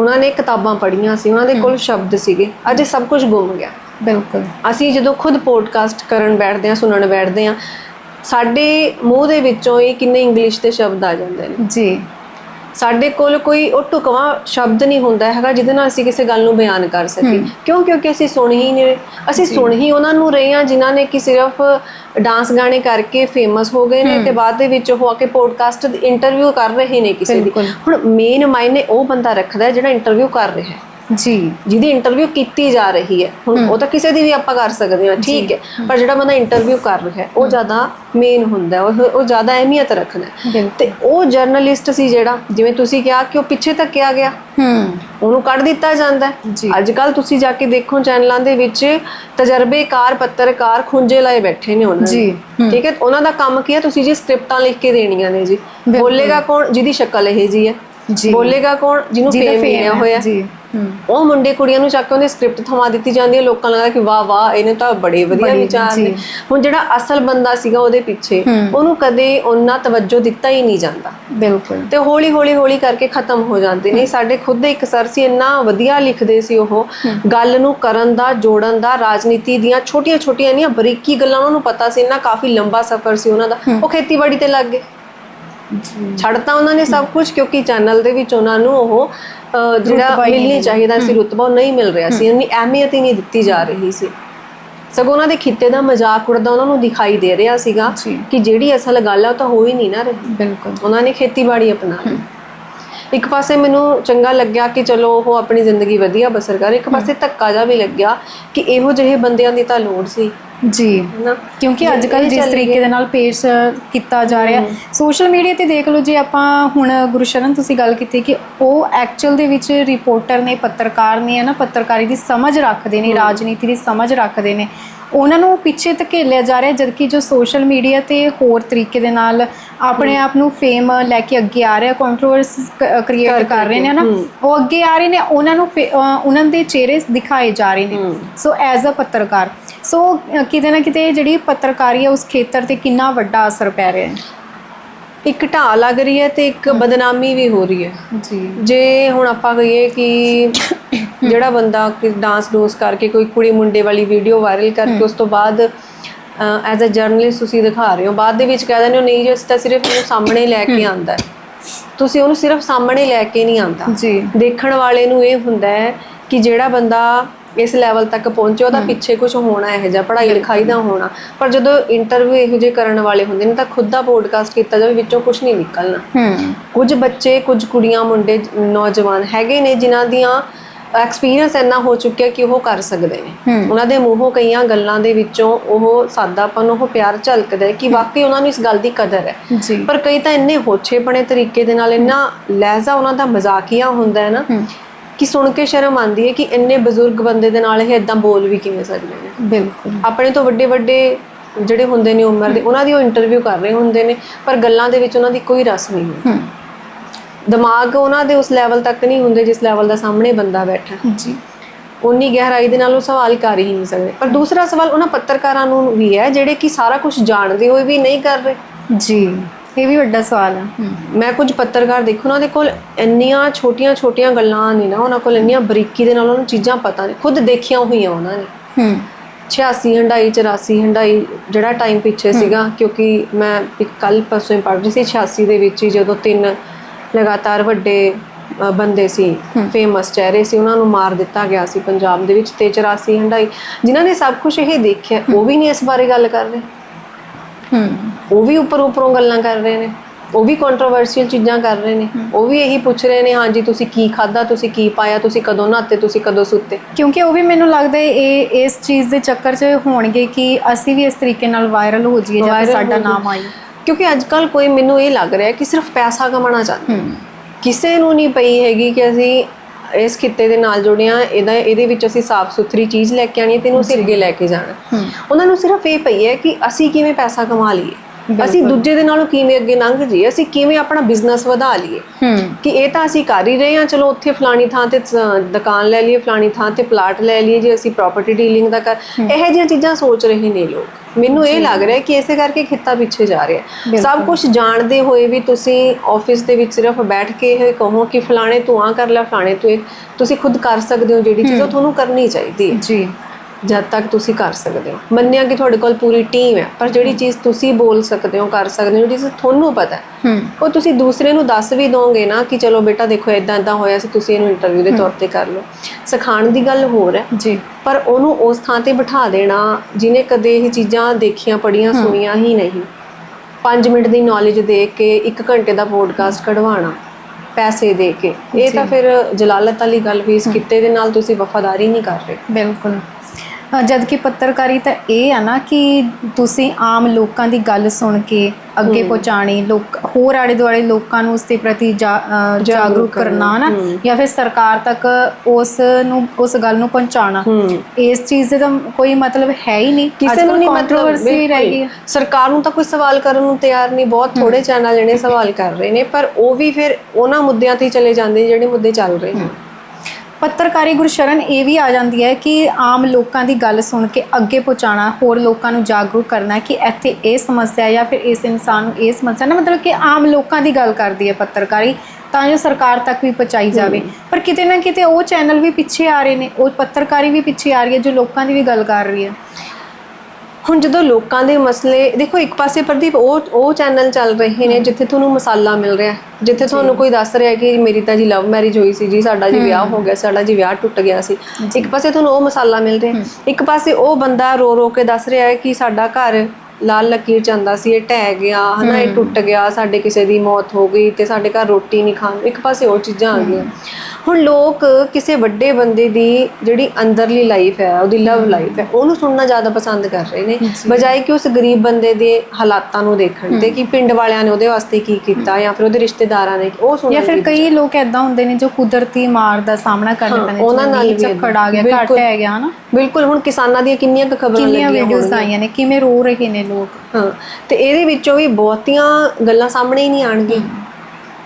ਉਹਨਾਂ ਨੇ ਕਿਤਾਬਾਂ ਪੜ੍ਹੀਆਂ ਸੀ ਉਹਨਾਂ ਦੇ ਕੋਲ ਸ਼ਬਦ ਸੀਗੇ। ਅੱਜ ਇਹ ਸਭ ਕੁਝ ਗੁੰਮ ਗਿਆ। ਬਿਲਕੁਲ। ਅਸੀਂ ਜਦੋਂ ਖੁਦ ਪੋਡਕਾਸਟ ਕਰਨ ਬੈਠਦੇ ਹਾਂ ਸੁਣਨ ਬੈਠਦੇ ਹਾਂ ਸਾਡੇ ਮੂੰਹ ਦੇ ਵਿੱਚੋਂ ਹੀ ਕਿੰਨੇ ਇੰਗਲਿਸ਼ ਦੇ ਸ਼ਬਦ ਆ ਜਾਂਦੇ ਨੇ। ਜੀ। ਸਾਡੇ ਕੋਲ ਕੋਈ ਉਹ ਢੁਕਵਾਂ ਸ਼ਬਦ ਨਹੀਂ ਹੁੰਦਾ ਹੈਗਾ ਜਿਹਦੇ ਨਾਲ ਅਸੀਂ ਕਿਸੇ ਗੱਲ ਨੂੰ ਬਿਆਨ ਕਰ ਸਕੀਏ। ਕਿਉਂ? ਕਿਉਂਕਿ ਅਸੀਂ ਸੁਣ ਹੀ ਨਹੀਂ ਅਸੀਂ ਸੁਣ ਹੀ ਉਹਨਾਂ ਨੂੰ ਰਹੇ ਹਾਂ ਜਿਨ੍ਹਾਂ ਨੇ ਕਿ ਸਿਰਫ ਡਾਂਸ ਗਾਣੇ ਕਰਕੇ ਫੇਮਸ ਹੋ ਗਏ ਨੇ ਤੇ ਬਾਅਦ ਦੇ ਵਿੱਚ ਉਹ ਆ ਕੇ ਪੋਡਕਾਸਟ ਇੰਟਰਵਿਊ ਕਰ ਰਹੇ ਨੇ ਕਿਸੇ ਦੀ। ਹੁਣ ਮੇਨ ਮਾਇਨੇ ਉਹ ਬੰਦਾ ਰੱਖਦਾ ਜਿਹੜਾ ਇੰਟਰਵਿਊ ਕਰ ਰਿਹਾ ਹੈ। ਜੀ ਜਿਹਦੀ ਇੰਟਰਵਿਊ ਕੀਤੀ ਜਾ ਰਹੀ ਹੈ। ਹੁਣ ਉਹ ਤਾਂ ਕਿਸੇ ਦੀ ਵੀ ਆਪਾਂ ਕਰ ਸਕਦੇ ਹਾਂ ਠੀਕ ਹੈ। ਪਰ ਜਿਹੜਾ ਬੰਦਾ ਇੰਟਰਵਿਊ ਕਰ ਰਿਹਾ ਹੈ ਉਹ ਜ਼ਿਆਦਾ ਮੇਨ ਹੁੰਦਾ ਉਹ ਉਹ ਜ਼ਿਆਦਾ ਅਹਿਮੀਅਤ ਰੱਖਦਾ ਤੇ ਉਹ ਜਰਨਲਿਸਟ ਸੀ ਜਿਹੜਾ ਜਿਵੇਂ ਤੁਸੀਂ ਕਿਹਾ ਕਿ ਉਹ ਪਿੱਛੇ ਧੱਕਿਆ ਗਿਆ। ਹੂੰ। ਉਹਨੂੰ ਕੱਢ ਦਿੱਤਾ ਜਾਂਦਾ। ਅੱਜ ਕੱਲ ਤੁਸੀਂ ਜਾ ਕੇ ਦੇਖੋ ਚੈਨਲਾਂ ਦੇ ਵਿੱਚ ਤਜਰਬੇਕਾਰ ਪੱਤਰਕਾਰ ਖੁੰਝੇ ਲਾਏ ਬੈਠੇ ਨੇ ਉਹਨਾਂ ਜੀ, ਠੀਕ ਹੈ ਉਹਨਾਂ ਦਾ ਕੰਮ ਕੀ ਹੈ? ਤੁਸੀਂ ਜੀ ਸਕ੍ਰਿਪਟਾਂ ਲਿਖ ਕੇ ਦੇਣੀਆਂ ਨੇ ਜੀ। ਬੋਲੇਗਾ ਕੌਣ? ਜਿਹਦੀ ਸ਼ਕਲ ਇਹ ਜੀ ਹੈ। ਜੀ। ਬੋਲੇਗਾ ਕੌਣ? ਜਿਹਨੂੰ ਫੇਮ ਮਿਲਿਆ ਹੋਇਆ। ਜੀ। ਉਹ ਮੁੰਡੇ ਕੁੜੀਆਂ ਨੂੰ ਚੱਕ ਕੇ ਉਹਨੇ ਸਕ੍ਰਿਪਟ ਥਮਾ ਦਿੱਤੀ ਜਾਂਦੀ ਹੈ ਲੋਕਾਂ ਨੂੰ ਲੱਗਦਾ ਕਿ ਵਾਹ ਵਾਹ ਇਹਨੇ ਤਾਂ ਬੜੇ ਵਧੀਆ ਵਿਚਾਰ ਨੇ। ਹੁਣ ਜਿਹੜਾ ਅਸਲ ਬੰਦਾ ਸੀਗਾ ਉਹਦੇ ਪਿੱਛੇ ਉਹਨੂੰ ਕਦੇ ਉਹਨਾਂ ਤਵੱਜੋ ਦਿੱਤਾ ਹੀ ਨਹੀਂ ਜਾਂਦਾ। ਬਿਲਕੁਲ। ਤੇ ਹੌਲੀ ਹੌਲੀ ਹੌਲੀ ਕਰਕੇ ਖਤਮ ਹੋ ਜਾਂਦੇ ਨੇ। ਸਾਡੇ ਖੁਦ ਦੇ ਇੱਕ ਸਰ ਸੀ ਇੰਨਾ ਵਧੀਆ ਲਿਖਦੇ ਸੀ ਉਹ। ਗੱਲ ਨੂੰ ਕਰਨ ਦਾ ਜੋੜਨ ਦਾ ਰਾਜਨੀਤੀ ਦੀਆਂ ਛੋਟੀਆਂ ਛੋਟੀਆਂ ਇੰਨੀਆਂ ਬਰੀਕੀ ਗੱਲਾਂ ਉਹਨਾਂ ਨੂੰ ਪਤਾ ਸੀ ਇੰਨਾ ਕਾਫੀ ਲੰਬਾ ਸਫ਼ਰ ਸੀ ਉਹਨਾਂ ਦਾ। ਉਹ ਖੇਤੀਬਾੜੀ ਤੇ ਲੱਗ ਗਏ। ਛੱਡਤਾ ਉਹਨਾਂ ਨੇ ਸਭ ਕੁਝ ਕਿਉਂਕਿ ਚੈਨਲ ਦੇ ਵਿੱਚ ਉਹਨਾਂ ਨੂੰ ਉਹ ਜਿਹੜਾ ਮਿਲਣੀ ਚਾਹੀਦਾ ਸੀ ਰੁਤਬਾ ਉਹ ਨਹੀਂ ਮਿਲ ਰਿਹਾ ਸੀ। ਇੰਨੀ ਅਹਿਮੀਅਤ ਹੀ ਨਹੀਂ ਦਿੱਤੀ ਜਾ ਰਹੀ ਸੀ। ਸਗੋਂ ਉਹਨਾਂ ਦੇ ਖਿੱਤੇ ਦਾ ਮਜ਼ਾਕ ਉੜਦਾ ਉਹਨਾਂ ਨੂੰ ਦਿਖਾਈ ਦੇ ਰਿਹਾ ਸੀਗਾ। ਕਿ ਜਿਹੜੀ ਅਸਲ ਗੱਲ ਆ ਉਹ ਤਾਂ ਹੋ ਹੀ ਨਹੀਂ ਨਾ ਰਹੀ। ਬਿਲਕੁਲ। ਉਹਨਾਂ ਨੇ ਖੇਤੀਬਾੜੀ ਅਪਣਾ ਲਈ। ਇੱਕ ਪਾਸੇ ਮੈਨੂੰ ਚੰਗਾ ਲੱਗਿਆ ਕਿ ਚਲੋ ਉਹ ਆਪਣੀ ਜ਼ਿੰਦਗੀ ਵਧੀਆ ਬਸਰ ਕਰ ਇੱਕ ਪਾਸੇ ਧੱਕਾ ਜਾ ਵੀ ਲੱਗਿਆ ਕਿ ਇਹੋ ਜਿਹੇ ਬੰਦਿਆਂ ਦੀ ਤਾਂ ਲੋੜ ਸੀ। ਜੀ। ਹਨਾ? ਕਿਉਂਕਿ ਅੱਜ ਕੱਲ ਜਿਸ ਤਰੀਕੇ ਦੇ ਨਾਲ ਪੇਸ਼ ਕੀਤਾ ਜਾ ਰਿਹਾ। ਸੋਸ਼ਲ ਮੀਡੀਆ ਤੇ ਦੇਖ ਲਓ ਜੇ ਆਪਾਂ ਹੁਣ ਗੁਰਸ਼ਰਨ ਤੁਸੀਂ ਗੱਲ ਕੀਤੀ ਕਿ ਉਹ ਐਕਚੁਅਲ ਦੇ ਵਿੱਚ ਰਿਪੋਰਟਰ ਨੇ ਪੱਤਰਕਾਰ ਨੇ ਹੈ ਨਾ ਪੱਤਰਕਾਰੀ ਦੀ ਸਮਝ ਰੱਖਦੇ ਨੇ ਰਾਜਨੀਤੀ ਦੀ ਸਮਝ ਰੱਖਦੇ ਨੇ। ਉਹਨਾਂ ਨੂੰ ਪਿੱਛੇ ਧਕੇਲਿਆ ਜਾ ਰਿਹਾ ਜਦਕਿ ਜੋ ਸੋਸ਼ਲ ਮੀਡੀਆ ਤੇ ਹੋਰ ਤਰੀਕੇ ਦੇ ਨਾਲ ਆਪਣੇ ਆਪ ਨੂੰ ਫੇਮ ਲੈ ਕੇ ਅੱਗੇ ਆ ਰਿਹਾ ਕੰਟਰੋਵਰਸੀ ਕ੍ਰੀਏਟ ਕਰ ਰਹੇ ਨੇ ਨਾ ਉਹ ਅੱਗੇ ਆ ਰਹੇ ਨੇ ਉਹਨਾਂ ਨੂੰ ਉਹਨਾਂ ਦੇ ਚਿਹਰੇ ਦਿਖਾਏ ਜਾ ਰਹੇ ਨੇ। ਸੋ ਐਜ਼ ਅ ਪੱਤਰਕਾਰ ਸੋ ਕਿਤੇ ਨਾ ਕਿਤੇ ਜਿਹੜੀ ਪੱਤਰਕਾਰੀ ਹੈ ਉਸ ਖੇਤਰ ਤੇ ਕਿੰਨਾ ਵੱਡਾ ਅਸਰ ਪੈ ਰਿਹਾ ਹੈ? ਇੱਕ ਢਾਹ ਲੱਗ ਰਹੀ ਹੈ ਤੇ ਇੱਕ ਬਦਨਾਮੀ ਵੀ ਹੋ ਰਹੀ ਹੈ। ਜੀ। ਜੇ ਹੁਣ ਆਪਾਂ ਕਹੀਏ ਕਿ ਜਿਹੜਾ ਬੰਦਾ ਕਿ ਡਾਂਸ ਡੋਸ ਕਰਕੇ ਕੋਈ ਕੁੜੀ ਮੁੰਡੇ ਵਾਲੀ ਵੀਡੀਓ ਵਾਇਰਲ ਕਰਕੇ ਉਸ ਤੋਂ ਬਾਅਦ ਐਜ਼ ਅ ਜਰਨਲਿਸਟ ਤੁਸੀਂ ਦਿਖਾ ਰਹੇ ਹੋ। ਬਾਅਦ ਦੇ ਵਿੱਚ ਕਹਿ ਦਿੰਦੇ ਹੋ ਨਹੀਂ ਜੀ ਅਸੀਂ ਤਾਂ ਸਿਰਫ ਉਹਨੂੰ ਸਾਹਮਣੇ ਲੈ ਕੇ ਆਂਦਾ ਹੈ। ਤੁਸੀਂ ਉਹਨੂੰ ਸਿਰਫ ਸਾਹਮਣੇ ਲੈ ਕੇ ਨਹੀਂ ਆਂਦਾ ਜੀ। ਦੇਖਣ ਵਾਲੇ ਨੂੰ ਇਹ ਹੁੰਦਾ ਹੈ ਕਿ ਜਿਹੜਾ ਬੰਦਾ ਇਸ ਲੈਵਲ ਤੱਕ ਪਹੁੰਚਿਆ ਉਹਦਾ ਪਿੱਛੇ ਕੁਝ ਹੋਣਾ ਇਹੋ ਜਿਹਾ ਪੜ੍ਹਾਈ ਲਿਖਾਈ ਦਾ ਹੋਣਾ। ਪਰ ਜਦੋਂ ਇੰਟਰਵਿਊ ਇਹੋ ਜਿਹੇ ਕਰਨ ਵਾਲੇ ਹੁੰਦੇ ਨੇ ਤਾਂ ਖੁਦ ਦਾ ਪੋਡਕਾਸਟ ਕੀਤਾ ਜਾਵੇ ਵਿੱਚੋਂ ਕੁਝ ਨਹੀਂ ਨਿਕਲਣਾ। ਹੂੰ ਕੁਝ ਬੱਚੇ ਕੁਝ ਕੁੜੀਆਂ ਮੁੰਡੇ ਨੌਜਵਾਨ ਹੈਗੇ ਨੇ ਜਿਨ੍ਹਾਂ ਦੀਆਂ ਐਕਸਪੀਰੀਅੰਸ ਇੰਨਾ ਹੋ ਚੁੱਕਿਆ ਕਿ ਉਹ ਕਰ ਸਕਦੇ ਨੇ। ਉਹਨਾਂ ਦੇ ਮੂੰਹੋਂ ਕਈਆਂ ਗੱਲਾਂ ਦੇ ਵਿੱਚੋਂ ਉਹ ਸਾਦਾਪਨ ਉਹ ਪਿਆਰ ਝਲਕਦਾ ਹੈ ਕਿ ਵਾਕਈ ਉਹਨਾਂ ਨੂੰ ਇਸ ਗੱਲ ਦੀ ਕਦਰ ਹੈ। ਪਰ ਕਈ ਤਾਂ ਇੰਨੇ ਹੋਛੇਪਣੇ ਤਰੀਕੇ ਦੇ ਨਾਲ ਇੰਨਾ ਲਹਿਜ਼ਾ ਉਹਨਾਂ ਦਾ ਮਜ਼ਾਕੀਆ ਹੁੰਦਾ ਹੈ ਨਾ ਕਿ ਸੁਣ ਕੇ ਸ਼ਰਮ ਆਉਂਦੀ ਹੈ ਕਿ ਇੰਨੇ ਬਜ਼ੁਰਗ ਬੰਦੇ ਦੇ ਨਾਲ ਇਹ ਇਦਾਂ ਬੋਲ ਵੀ ਕਿਵੇਂ ਸਕਦੇ ਨੇ? ਬਿਲਕੁਲ। ਆਪਣੇ ਤੋਂ ਵੱਡੇ ਵੱਡੇ ਜਿਹੜੇ ਹੁੰਦੇ ਨੇ ਉਮਰ ਦੇ ਉਹਨਾਂ ਦੀ ਉਹ ਇੰਟਰਵਿਊ ਕਰ ਰਹੇ ਹੁੰਦੇ ਨੇ ਪਰ ਗੱਲਾਂ ਦੇ ਵਿੱਚ ਉਹਨਾਂ ਦੀ ਕੋਈ ਰਸ ਨਹੀਂ ਹੁੰਦੀ ਦਿਮਾਗ ਉਹਨਾਂ ਦੇ ਉਸ ਲੈਵਲ ਤੱਕ ਨਹੀਂ ਹੁੰਦੇ ਜਿਸ ਲੈਵਲ ਦਾ ਸਾਹਮਣੇ ਬੰਦਾ ਬੈਠਾ। ਹੈ। ਜੀ। ਉਨੀ ਗਹਿਰਾਈ ਦੇ ਨਾਲ ਉਹ ਸਵਾਲ ਕਰ ਹੀ ਨਹੀਂ ਸਕਦੇ। ਪਰ ਦੂਸਰਾ ਸਵਾਲ ਉਹਨਾਂ ਪੱਤਰਕਾਰਾਂ ਨੂੰ ਵੀ ਹੈ ਜਿਹੜੇ ਕਿ ਸਾਰਾ ਕੁਝ ਜਾਣਦੇ ਹੋਏ ਵੀ ਨਹੀਂ ਕਰ ਰਹੇ। ਜੀ। ਇਹ ਵੀ ਵੱਡਾ ਸਵਾਲ ਹੈ ਹੂੰ। ਮੈਂ ਕੁਝ ਪੱਤਰਕਾਰ ਦੇਖੋ ਉਹਨਾਂ ਦੇ ਕੋਲ ਇੰਨੀਆਂ ਛੋਟੀਆਂ-ਛੋਟੀਆਂ ਗੱਲਾਂ ਨੇ ਨਾ ਉਹਨਾਂ ਕੋਲ ਇੰਨੀਆਂ ਬਰੀਕੀ ਦੇ ਨਾਲ ਉਹਨਾਂ ਨੂੰ ਚੀਜ਼ਾਂ ਪਤਾ ਨੇ ਖੁਦ ਦੇਖੀਆਂ ਹੋਈਆਂ ਉਹਨਾਂ ਨੇ। ਹੂੰ। 86 ਹੰਡਾਈ 84 ਹੰਡਾਈ ਜਿਹੜਾ ਟਾਈਮ ਪਿੱਛੇ ਸੀਗਾ ਕਿਉਂਕਿ ਮੈਂ ਕੱਲ ਪਰਸੋਂ ਹੀ ਪੜ੍ਹ ਰਹੀ ਸੀ 86 ਦੇ ਵਿੱਚ ਹੀ ਜਦੋਂ ਤਿੰਨ ਲਗਾਤਾਰ ਵੱਡੇ ਬੰਦੇ ਸੀ ਫੇਮਸ ਚਿਹਰੇ ਸੀ ਉਹਨਾਂ ਨੂੰ ਮਾਰ ਦਿੱਤਾ ਗਿਆ ਸੀ ਪੰਜਾਬ ਦੇ ਵਿੱਚ ਤੇ 84 ਹੰਡਾਈ ਜਿਨ੍ਹਾਂ ਨੇ ਸਭ ਕੁਝ ਇਹ ਦੇਖਿਆ ਉਹ ਵੀ ਨਹੀਂ ਇਸ ਬਾਰੇ ਗੱਲ ਕਰ ਰਹੇ। ਹੂੰ। ਉਹ ਵੀ ਉੱਪਰ ਉੱਪਰੋਂ ਗੱਲਾਂ ਕਰ ਰਹੇ ਨੇ। ਉਹ ਵੀ ਕੰਟਰੋਵਰਸ਼ੀਅਲ ਚੀਜ਼ਾਂ ਕਰ ਰਹੇ ਨੇ। ਉਹ ਵੀ ਇਹੀ ਪੁੱਛ ਰਹੇ ਨੇ ਹਾਂਜੀ ਤੁਸੀਂ ਕੀ ਖਾਦਾ ਤੁਸੀਂ ਕੀ ਪਾਇਆ ਤੁਸੀਂ ਕਦੋਂ ਨਹਾਤੇ ਤੁਸੀਂ ਕਦੋਂ ਸੁੱਤੇ? ਕਿਉਂਕਿ ਉਹ ਵੀ ਮੈਨੂੰ ਲੱਗਦਾ ਹੈ ਇਹ ਇਸ ਚੀਜ਼ ਦੇ ਚੱਕਰ 'ਚ ਹੋਣਗੇ ਕਿ ਅਸੀਂ ਵੀ ਇਸ ਤਰੀਕੇ ਨਾਲ ਵਾਇਰਲ ਹੋ ਜਾਈਏ ਜਾਂ ਸਾਡਾ ਨਾਮ ਆਏ ਕਿਉਂਕਿ ਅੱਜ ਕੱਲ ਕੋਈ ਮੈਨੂੰ ਇਹ ਲੱਗ ਰਿਹਾ ਕਿ ਸਿਰਫ ਪੈਸਾ ਕਮਾਉਣਾ ਚਾਹੁੰਦਾ। ਕਿਸੇ ਨੂੰ ਨਹੀਂ ਪਈ ਹੈਗੀ ਕਿ ਅਸੀਂ ਇਸ ਖਿੱਤੇ ਦੇ ਨਾਲ ਜੁੜੇ ਹਾਂ ਇਹਦਾ ਇਹਦੇ ਵਿੱਚ ਅਸੀਂ ਸਾਫ਼ ਸੁਥਰੀ ਚੀਜ਼ ਲੈ ਕੇ ਆਣੀ ਹੈ ਤੈਨੂੰ ਅਸੀਂ ਅੱਗੇ ਲੈ ਕੇ ਜਾਣਾ। ਉਹਨਾਂ ਨੂੰ ਸਿਰਫ ਇਹ ਪਈ ਹੈ ਕਿ ਅਸੀਂ ਕਿਵੇਂ ਪੈਸਾ ਕਮਾ ਲਈਏ। ਅਸੀਂ ਦੂਜੇ ਦੇ ਨਾਲੋਂ ਕਿਵੇਂ ਅੱਗੇ ਲੰਘ ਜਾਈਏ? ਅਸੀਂ ਕਿਵੇਂ ਆਪਣਾ ਬਿਜ਼ਨਸ ਵਧਾ ਲਈਏ? ਕਿ ਇਹ ਤਾਂ ਅਸੀਂ ਕਰ ਹੀ ਰਹੇ ਹਾਂ ਚਲੋ ਉੱਥੇ ਫਲਾਣੀ ਥਾਂ ਤੇ ਦੁਕਾਨ ਲੈ ਲਈਏ ਫਲਾਣੀ ਥਾਂ ਤੇ ਪਲਾਟ ਲੈ ਲਈਏ ਜੇ ਅਸੀਂ ਪ੍ਰਾਪਰਟੀ ਡੀਲਿੰਗ ਦਾ ਕਰ ਇਹੋ ਜਿਹੀਆਂ ਚੀਜ਼ਾਂ ਸੋਚ ਰਹੇ ਨੇ ਲੋਕ। ਮੈਨੂੰ ਇਹ ਲੱਗ ਰਿਹਾ ਕਿ ਇਸੇ ਕਰਕੇ ਖਿੱਤਾ ਪਿੱਛੇ ਜਾ ਰਿਹਾ। ਸਭ ਕੁਝ ਜਾਣਦੇ ਹੋਏ ਵੀ ਤੁਸੀਂ ਆਫਿਸ ਦੇ ਵਿੱਚ ਸਿਰਫ ਬੈਠ ਕੇ ਇਹ ਕਹੋ ਕਿ ਫਲਾਣੇ ਤੂੰ ਆ ਕਰ ਲੈ ਫਲਾਣੇ ਤੂੰ ਤੁਸੀਂ ਖੁਦ ਕਰ ਸਕਦੇ ਹੋ ਜਿਹੜੀ ਚੀਜ਼ ਉਹ ਤੁਹਾਨੂੰ ਕਰਨੀ ਚਾਹੀਦੀ ਹੈ। ਜੀ। ਜਦ ਤੱਕ ਤੁਸੀਂ ਕਰ ਸਕਦੇ ਹੋ। ਮੰਨਿਆ ਕਿ ਤੁਹਾਡੇ ਕੋਲ ਪੂਰੀ ਟੀਮ ਹੈ ਪਰ ਜਿਹੜੀ ਚੀਜ਼ ਤੁਸੀਂ ਬੋਲ ਸਕਦੇ ਹੋ ਕਰ ਸਕਦੇ ਹੋ ਜਿਸ ਤੁਹਾਨੂੰ ਪਤਾ ਹੈ ਉਹ ਤੁਸੀਂ ਦੂਸਰੇ ਨੂੰ ਦੱਸ ਵੀ ਦੋਗੇ ਨਾ ਕਿ ਚਲੋ ਬੇਟਾ ਦੇਖੋ ਇਦਾਂ ਇਦਾਂ ਹੋਇਆ ਸੀ ਤੁਸੀਂ ਇਹਨੂੰ ਇੰਟਰਵਿਊ ਦੇ ਤੌਰ ਤੇ ਕਰ ਲਓ। ਸਿਖਾਉਣ ਦੀ ਗੱਲ ਹੋਰ ਹੈ ਜੀ। ਪਰ ਉਹਨੂੰ ਉਸ ਥਾਂ ਤੇ ਬਿਠਾ ਦੇਣਾ ਜਿਹਨੇ ਕਦੇ ਇਹ ਚੀਜ਼ਾਂ ਦੇਖੀਆਂ ਪੜੀਆਂ ਸੁਣੀਆਂ ਹੀ ਨਹੀਂ। 5 ਮਿੰਟ ਦੀ ਨੌਲੇਜ ਦੇ ਕੇ 1 ਘੰਟੇ ਦਾ ਪੋਡਕਾਸਟ ਕਢਵਾਉਣਾ ਪੈਸੇ ਦੇ ਕੇ। ਇਹ ਤਾਂ ਫਿਰ ਜਲਾਲਤ ਵਾਲੀ ਗੱਲ ਵੀ ਇਸ ਕਿੱਤੇ ਦੇ ਨਾਲ ਤੁਸੀਂ ਵਫਾਦਾਰੀ ਨਹੀਂ ਕਰ ਰਹੇ। ਬਿਲਕੁਲ। ਜਦ ਕਿ ਪੱਤਰਕਾਰੀ ਤਾਂ ਇਹ ਆ ਨਾ ਕਿ ਤੁਸੀਂ ਆਮ ਲੋਕਾਂ ਦੀ ਗੱਲ ਸੁਣ ਕੇ ਅੱਗੇ ਪਹੁੰਚਾਣੀ ਲੋਕ ਹੋਰ ਆਲੇ ਦੁਆਲੇ ਲੋਕਾਂ ਨੂੰ ਉਸ ਦੇ ਪ੍ਰਤੀ ਜਾਗਰੂਕ ਕਰਨਾ ਨਾ ਜਾਂ ਫਿਰ ਸਰਕਾਰ ਤੱਕ ਉਸ ਨੂੰ ਉਸ ਗੱਲ ਨੂੰ ਪਹੁੰਚਾਉਣਾ। ਇਸ ਚੀਜ਼ ਦਾ ਕੋਈ ਮਤਲਬ ਹੈ ਹੀ ਨਹੀਂ। ਕਿਸੇ ਨੂੰ ਨਹੀਂ ਮਤਲਬ controversy ਰਹਿ ਗਈ। ਬਿਲਕੁਲ। ਹੈ। ਸਰਕਾਰ ਨੂੰ ਤਾਂ ਕੋਈ ਸਵਾਲ ਕਰਨ ਨੂੰ ਤਿਆਰ ਨਹੀਂ ਬਹੁਤ ਥੋੜੇ ਚੈਨਲ ਜਿਹੜੇ ਸਵਾਲ ਕਰ ਰਹੇ ਨੇ ਪਰ ਉਹ ਵੀ ਫਿਰ ਉਹਨਾਂ ਮੁੱਦਿਆਂ ਤੇ ਚਲੇ ਜਾਂਦੇ ਜਿਹੜੇ ਮੁੱਦੇ ਚੱਲ ਰਹੇ ਨੇ। ਪੱਤਰਕਾਰੀ ਗੁਰਸ਼ਰਨ ਇਹ ਵੀ ਆ ਜਾਂਦੀ ਹੈ ਕਿ ਆਮ ਲੋਕਾਂ ਦੀ ਗੱਲ ਸੁਣ ਕੇ ਅੱਗੇ ਪਹੁੰਚਾਣਾ ਹੋਰ ਲੋਕਾਂ ਨੂੰ ਜਾਗਰੂਕ ਕਰਨਾ ਕਿ ਇੱਥੇ ਇਹ ਸਮੱਸਿਆ ਹੈ ਜਾਂ ਫਿਰ ਇਸ ਇਨਸਾਨ ਨੂੰ ਇਹ ਸਮੱਸਿਆ ਨਾ ਮਤਲਬ ਕਿ ਆਮ ਲੋਕਾਂ ਦੀ ਗੱਲ ਕਰਦੀ ਹੈ ਪੱਤਰਕਾਰੀ ਤਾਂ ਜੋ ਸਰਕਾਰ ਤੱਕ ਵੀ ਪਹੁੰਚਾਈ ਜਾਵੇ। ਪਰ ਕਿਤੇ ਨਾ ਕਿਤੇ ਉਹ ਚੈਨਲ ਵੀ ਪਿੱਛੇ ਆ ਰਹੇ ਨੇ ਉਹ ਪੱਤਰਕਾਰੀ ਵੀ ਪਿੱਛੇ ਆ ਰਹੀ ਹੈ ਜੋ ਲੋਕਾਂ ਦੀ ਵੀ ਗੱਲ ਕਰ ਰਹੀ ਹੈ। ਹੁਣ ਜਦੋਂ ਲੋਕਾਂ ਦੇ ਮਸਲੇ ਦੇਖੋ ਇੱਕ ਪਾਸੇ ਪ੍ਰਦੀਪ ਉਹ ਉਹ ਚੈਨਲ ਚੱਲ ਰਹੇ ਨੇ ਜਿੱਥੇ ਤੁਹਾਨੂੰ ਮਸਾਲਾ ਮਿਲ ਰਿਹਾ ਜਿੱਥੇ ਤੁਹਾਨੂੰ ਕੋਈ ਦੱਸ ਰਿਹਾ ਕਿ ਮੇਰੀ ਤਾਂ ਜੀ ਲਵ ਮੈਰਿਜ ਹੋਈ ਸੀ ਜੀ ਸਾਡਾ ਜੀ ਵਿਆਹ ਹੋ ਗਿਆ ਸਾਡਾ ਜੀ ਵਿਆਹ ਟੁੱਟ ਗਿਆ ਸੀ। ਇੱਕ ਪਾਸੇ ਤੁਹਾਨੂੰ ਉਹ ਮਸਾਲਾ ਮਿਲ ਰਿਹਾ ਇੱਕ ਪਾਸੇ ਉਹ ਬੰਦਾ ਰੋ ਰੋ ਕੇ ਦੱਸ ਰਿਹਾ ਹੈ ਕਿ ਸਾਡਾ ਘਰ ਲਾਲ ਲਕੀਰ ਚੰਦਾ ਸੀ ਇਹ ਢਹਿ ਗਿਆ ਹਨਾ ਇਹ ਟੁੱਟ ਗਿਆ ਸਾਡੇ ਕਿਸੇ ਦੀ ਮੌਤ ਹੋ ਗਈ ਤੇ ਸਾਡੇ ਘਰ ਰੋਟੀ ਨਹੀਂ ਖਾਣ ਇੱਕ ਪਾਸੇ ਉਹ ਚੀਜ਼ਾਂ ਆ ਗਈਆਂ। ਹੁਣ ਲੋਕ ਕਿਸੇ ਵੱਡੇ ਬੰਦੇ ਦੀ ਜਿਹੜੀ ਅੰਦਰਲੀ ਲਾਈਫ ਹੈ ਉਹਦੀ ਲਵ ਲਾਈਫ ਹੈ ਉਹਨੂੰ ਸੁਣਨਾ ਜ਼ਿਆਦਾ ਪਸੰਦ ਕਰ ਰਹੇ ਨੇ। ਬਜਾਏ ਕਿ ਉਸ ਗਰੀਬ ਬੰਦੇ ਦੇ ਹਾਲਾਤਾਂ ਨੂੰ ਦੇਖਣ ਤੇ ਕਿ ਪਿੰਡ ਵਾਲਿਆਂ ਨੇ ਉਹਦੇ ਵਾਸਤੇ ਕੀ ਕੀਤਾ ਜਾਂ ਫਿਰ ਉਹਦੇ ਰਿਸ਼ਤੇਦਾਰਾਂ ਨੇ ਉਹ ਸੁਣਨ ਜਾਂ ਫਿਰ ਕਈ ਲੋਕ ਐਦਾਂ ਹੁੰਦੇ ਨੇ ਜੋ ਕੁਦਰਤੀ ਮਾਰ ਦਾ ਸਾਹਮਣਾ ਕਰਨੇ ਪੈਂਦੇ ਉਹਨਾਂ ਨਾਲ ਵੀ ਝੱਖੜ ਆ ਗਿਆ ਘੱਟ ਹੈ ਗਿਆ ਹਨਾ? ਬਿਲਕੁਲ ਹੁਣ ਕਿਸਾਨਾਂ ਦੀਆਂ ਕਿੰਨੀਆਂ ਕੁ ਖਬਰਾਂ ਕਿੰਨੀਆਂ ਲੱਗੀਆਂ ਵੀਡੀਓਜ਼ ਆਈਆਂ ਨੇ ਕਿਵੇਂ ਰੋ ਰਹੇ ਨੇ ਲੋਕ? ਹਾਂ ਤੇ ਇਹਦੇ ਵਿੱਚੋਂ ਵੀ ਬਹੁਤੀਆਂ ਗੱਲਾਂ ਸਾਹਮਣੇ ਹੀ ਨਹੀਂ ਆਣਗੀਆਂ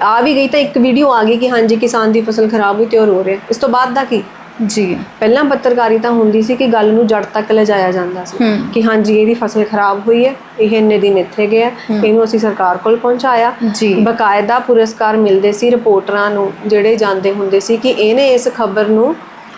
ਆ ਵੀ ਗਈ ਤਾਂ ਇੱਕ ਵੀਡੀਓ ਆ ਗਈ ਕਿ ਹਾਂਜੀ ਕਿਸਾਨ ਦੀ ਫਸਲ ਖਰਾਬ ਹੋਈ ਤੇ ਉਹ ਰੋ ਰਿਹਾ। ਇਸ ਤੋਂ ਬਾਅਦ ਦਾ ਕੀ? ਜੀ। ਪਹਿਲਾਂ ਪੱਤਰਕਾਰਿਤਾ ਹੁੰਦੀ ਸੀ ਕਿ ਗੱਲ ਨੂੰ ਜੜ ਤੱਕ ਲਿਜਾਇਆ ਜਾਂਦਾ ਸੀ। ਕਿ ਹਾਂਜੀ ਇਹਦੀ ਫਸਲ ਖਰਾਬ ਹੋਈ ਹੈ ਇਹ ਇੰਨੇ ਦਿਨ ਇੱਥੇ ਗਿਆ ਇਹਨੂੰ ਅਸੀਂ ਸਰਕਾਰ ਕੋਲ ਪਹੁੰਚਾਇਆ। ਜੀ। ਬਕਾਇਦਾ ਪੁਰਸਕਾਰ ਮਿਲਦੇ ਸੀ ਰਿਪੋਰਟਰਾਂ ਨੂੰ ਜਿਹੜੇ ਜਾਂਦੇ ਹੁੰਦੇ ਸੀ ਕਿ ਇਹਨੇ ਇਸ ਖਬਰ ਨੂੰ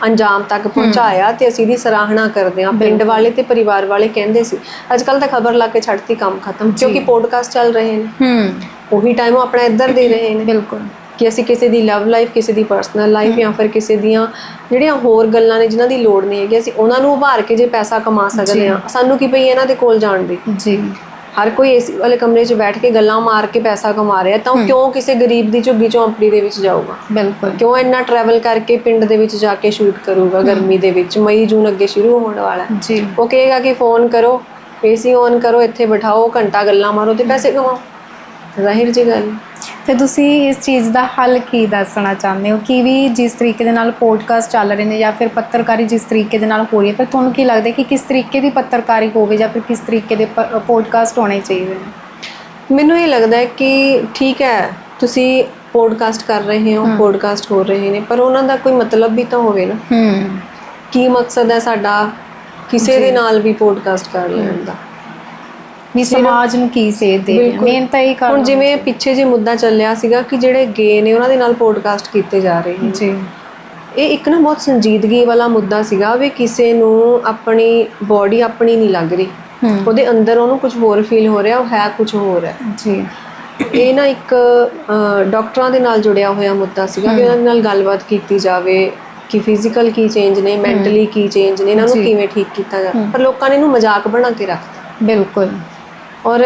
ਅੰਜਾਮ ਤੱਕ ਪਹੁੰਚਾਇਆ ਤੇ ਅਸੀਂ ਦੀ ਸਰਾਹਨਾ ਕਰਦੇ ਹਾਂ। ਪਿੰਡ ਵਾਲੇ ਤੇ ਪਰਿਵਾਰ ਵਾਲੇ ਕਹਿੰਦੇ ਸੀ ਅੱਜ ਕੱਲ ਤਾਂ ਖਬਰ ਲਾ ਕੇ ਛੱਡਤੀ ਕੰਮ ਖਤਮ ਕਿਉਂਕਿ ਪੋਡਕਾਸਟ ਚੱਲ ਰਹੇ ਨੇ। ਹੂੰ। ਉਹੀ ਟਾਈਮ ਉਹ ਆਪਣਾ ਇੱਧਰ ਦੇ ਰਹੇ ਨੇ। ਬਿਲਕੁਲ। ਕਿ ਅਸੀਂ ਕਿਸੇ ਦੀ ਲਵ ਲਾਈਫ ਕਿਸੇ ਦੀ ਪਰਸਨਲ ਲਾਈਫ ਜਾਂ ਫਿਰ ਕਿਸੇ ਦੀਆਂ ਜਿਹੜੀਆਂ ਹੋਰ ਗੱਲਾਂ ਨੇ ਜਿਨ੍ਹਾਂ ਦੀ ਲੋੜ ਨਹੀਂ ਹੈਗੀ ਅਸੀਂ ਉਹਨਾਂ ਨੂੰ ਉਭਾਰ ਕੇ ਜੇ ਪੈਸਾ ਕਮਾ ਸਕਦੇ ਹਾਂ ਸਾਨੂੰ ਕੀ ਪਈ ਇਹਨਾਂ ਦੇ ਕੋਲ ਜਾਣ ਦੀ? ਜੀ। ਹਰ ਕੋਈ ਏਸੀ ਵਾਲੇ ਕਮਰੇ 'ਚ ਬੈਠ ਕੇ ਗੱਲਾਂ ਮਾਰ ਕੇ ਪੈਸਾ ਕਮਾ ਰਿਹਾ ਤਾਂ ਕਿਉਂ ਕਿਸੇ ਗਰੀਬ ਦੀ ਝੁੱਗੀ ਝੌਂਪੜੀ ਦੇ ਵਿੱਚ ਜਾਊਗਾ? ਬਿਲਕੁਲ। ਕਿਉਂ ਇੰਨਾ ਟਰੈਵਲ ਕਰਕੇ ਪਿੰਡ ਦੇ ਵਿੱਚ ਜਾ ਕੇ ਸ਼ੂਟ ਕਰੂਗਾ ਗਰਮੀ ਦੇ ਵਿੱਚ? ਮਈ ਜੂਨ ਅੱਗੇ ਸ਼ੁਰੂ ਹੋਣ ਵਾਲਾ ਜੀ। ਉਹ ਕਹੇਗਾ ਕਿ ਫੋਨ ਕਰੋ ਏਸੀ ਔਨ ਕਰੋ ਇੱਥੇ ਬਿਠਾਓ ਘੰਟਾ ਗੱਲਾਂ ਮਾਰੋ ਤੇ ਪੈਸੇ ਕਮਾਓ। ਜ਼ਾਹਿਰ ਜੀ ਗੱਲ। ਤੇ ਤੁਸੀਂ ਇਸ ਚੀਜ਼ ਦਾ ਹੱਲ ਕੀ ਦੱਸਣਾ ਚਾਹੁੰਦੇ ਹੋ? ਕਿ ਵੀ ਜਿਸ ਤਰੀਕੇ ਦੇ ਨਾਲ ਪੋਡਕਾਸਟ ਚੱਲ ਰਹੇ ਨੇ ਜਾਂ ਫਿਰ ਪੱਤਰਕਾਰੀ ਜਿਸ ਤਰੀਕੇ ਦੇ ਨਾਲ ਹੋ ਰਹੀ ਹੈ ਪਰ ਤੁਹਾਨੂੰ ਕੀ ਲੱਗਦਾ ਕਿ ਕਿਸ ਤਰੀਕੇ ਦੀ ਪੱਤਰਕਾਰੀ ਹੋਵੇ ਜਾਂ ਫਿਰ ਕਿਸ ਤਰੀਕੇ ਦੇ ਪੋਡਕਾਸਟ ਹੋਣੇ ਚਾਹੀਦੇ ਨੇ? ਮੈਨੂੰ ਇਹ ਲੱਗਦਾ ਹੈ ਕਿ ਠੀਕ ਹੈ ਤੁਸੀਂ ਪੋਡਕਾਸਟ ਕਰ ਰਹੇ ਹੋ ਪੋਡਕਾਸਟ ਹੋ ਰਹੇ ਨੇ ਪਰ ਉਹਨਾਂ ਦਾ ਕੋਈ ਮਤਲਬ ਵੀ ਤਾਂ ਹੋਵੇ ਨਾ। ਹੂੰ। ਕੀ ਮਕਸਦ ਹੈ ਸਾਡਾ ਕਿਸੇ ਦੇ ਨਾਲ ਵੀ ਪੋਡਕਾਸਟ ਕਰ ਲੈਣ ਦਾ? ਵੀ ਸਮਾਜ ਨੂੰ ਕੀ ਸੇਧ ਦੇ ਰਹੇ? ਬਿਲਕੁਲ। ਮੇਨ ਤਾਂ ਇਹ ਕਰ ਹੁਣ ਜਿਵੇਂ ਪਿੱਛੇ ਜੇ ਮੁੱਦਾ ਚੱਲਿਆ ਸੀਗਾ ਕਿ ਜਿਹੜੇ ਗੇ ਨੇ ਉਹਨਾਂ ਦੇ ਨਾਲ ਪੋਡਕਾਸਟ ਕੀਤੇ ਜਾ ਰਹੇ ਨੇ। ਜੀ। ਇਹ ਇੱਕ ਨਾ ਬਹੁਤ ਸੰਜੀਦਗੀ ਵਾਲਾ ਮੁੱਦਾ ਸੀਗਾ ਵੀ ਕਿਸੇ ਨੂੰ ਆਪਣੀ ਬਾਡੀ ਆਪਣੀ ਨਹੀਂ ਲੱਗ ਰਹੀ। ਉਹਦੇ ਅੰਦਰ ਉਹਨੂੰ ਕੁਝ ਹੋਰ ਫੀਲ ਹੋ ਰਿਹਾ ਉਹ ਹੈ ਕੁਝ ਹੋਰ ਹੈ। ਜੀ। ਇਹ ਨਾ ਇੱਕ ਡਾਕਟਰਾਂ ਦੇ ਨਾਲ ਜੁੜਿਆ ਹੋਇਆ ਮੁੱਦਾ ਸੀਗਾ ਕਿ ਉਹਨਾਂ ਦੇ ਨਾਲ ਗੱਲਬਾਤ ਕੀਤੀ ਜਾਵੇ ਕਿ ਫਿਜ਼ੀਕਲ ਕੀ ਚੇਂਜ ਨੇ ਮੈਂਟਲੀ ਕੀ ਚੇਂਜ ਨੇ ਇਹਨਾਂ ਨੂੰ ਕਿਵੇਂ ਠੀਕ ਕੀਤਾ ਜਾਵੇ ਪਰ ਲੋਕਾਂ ਨੇ ਇਹਨੂੰ ਮਜ਼ਾਕ ਬਣਾ ਕੇ ਰੱਖਤਾ। ਬਿਲਕੁਲ। ਔਰ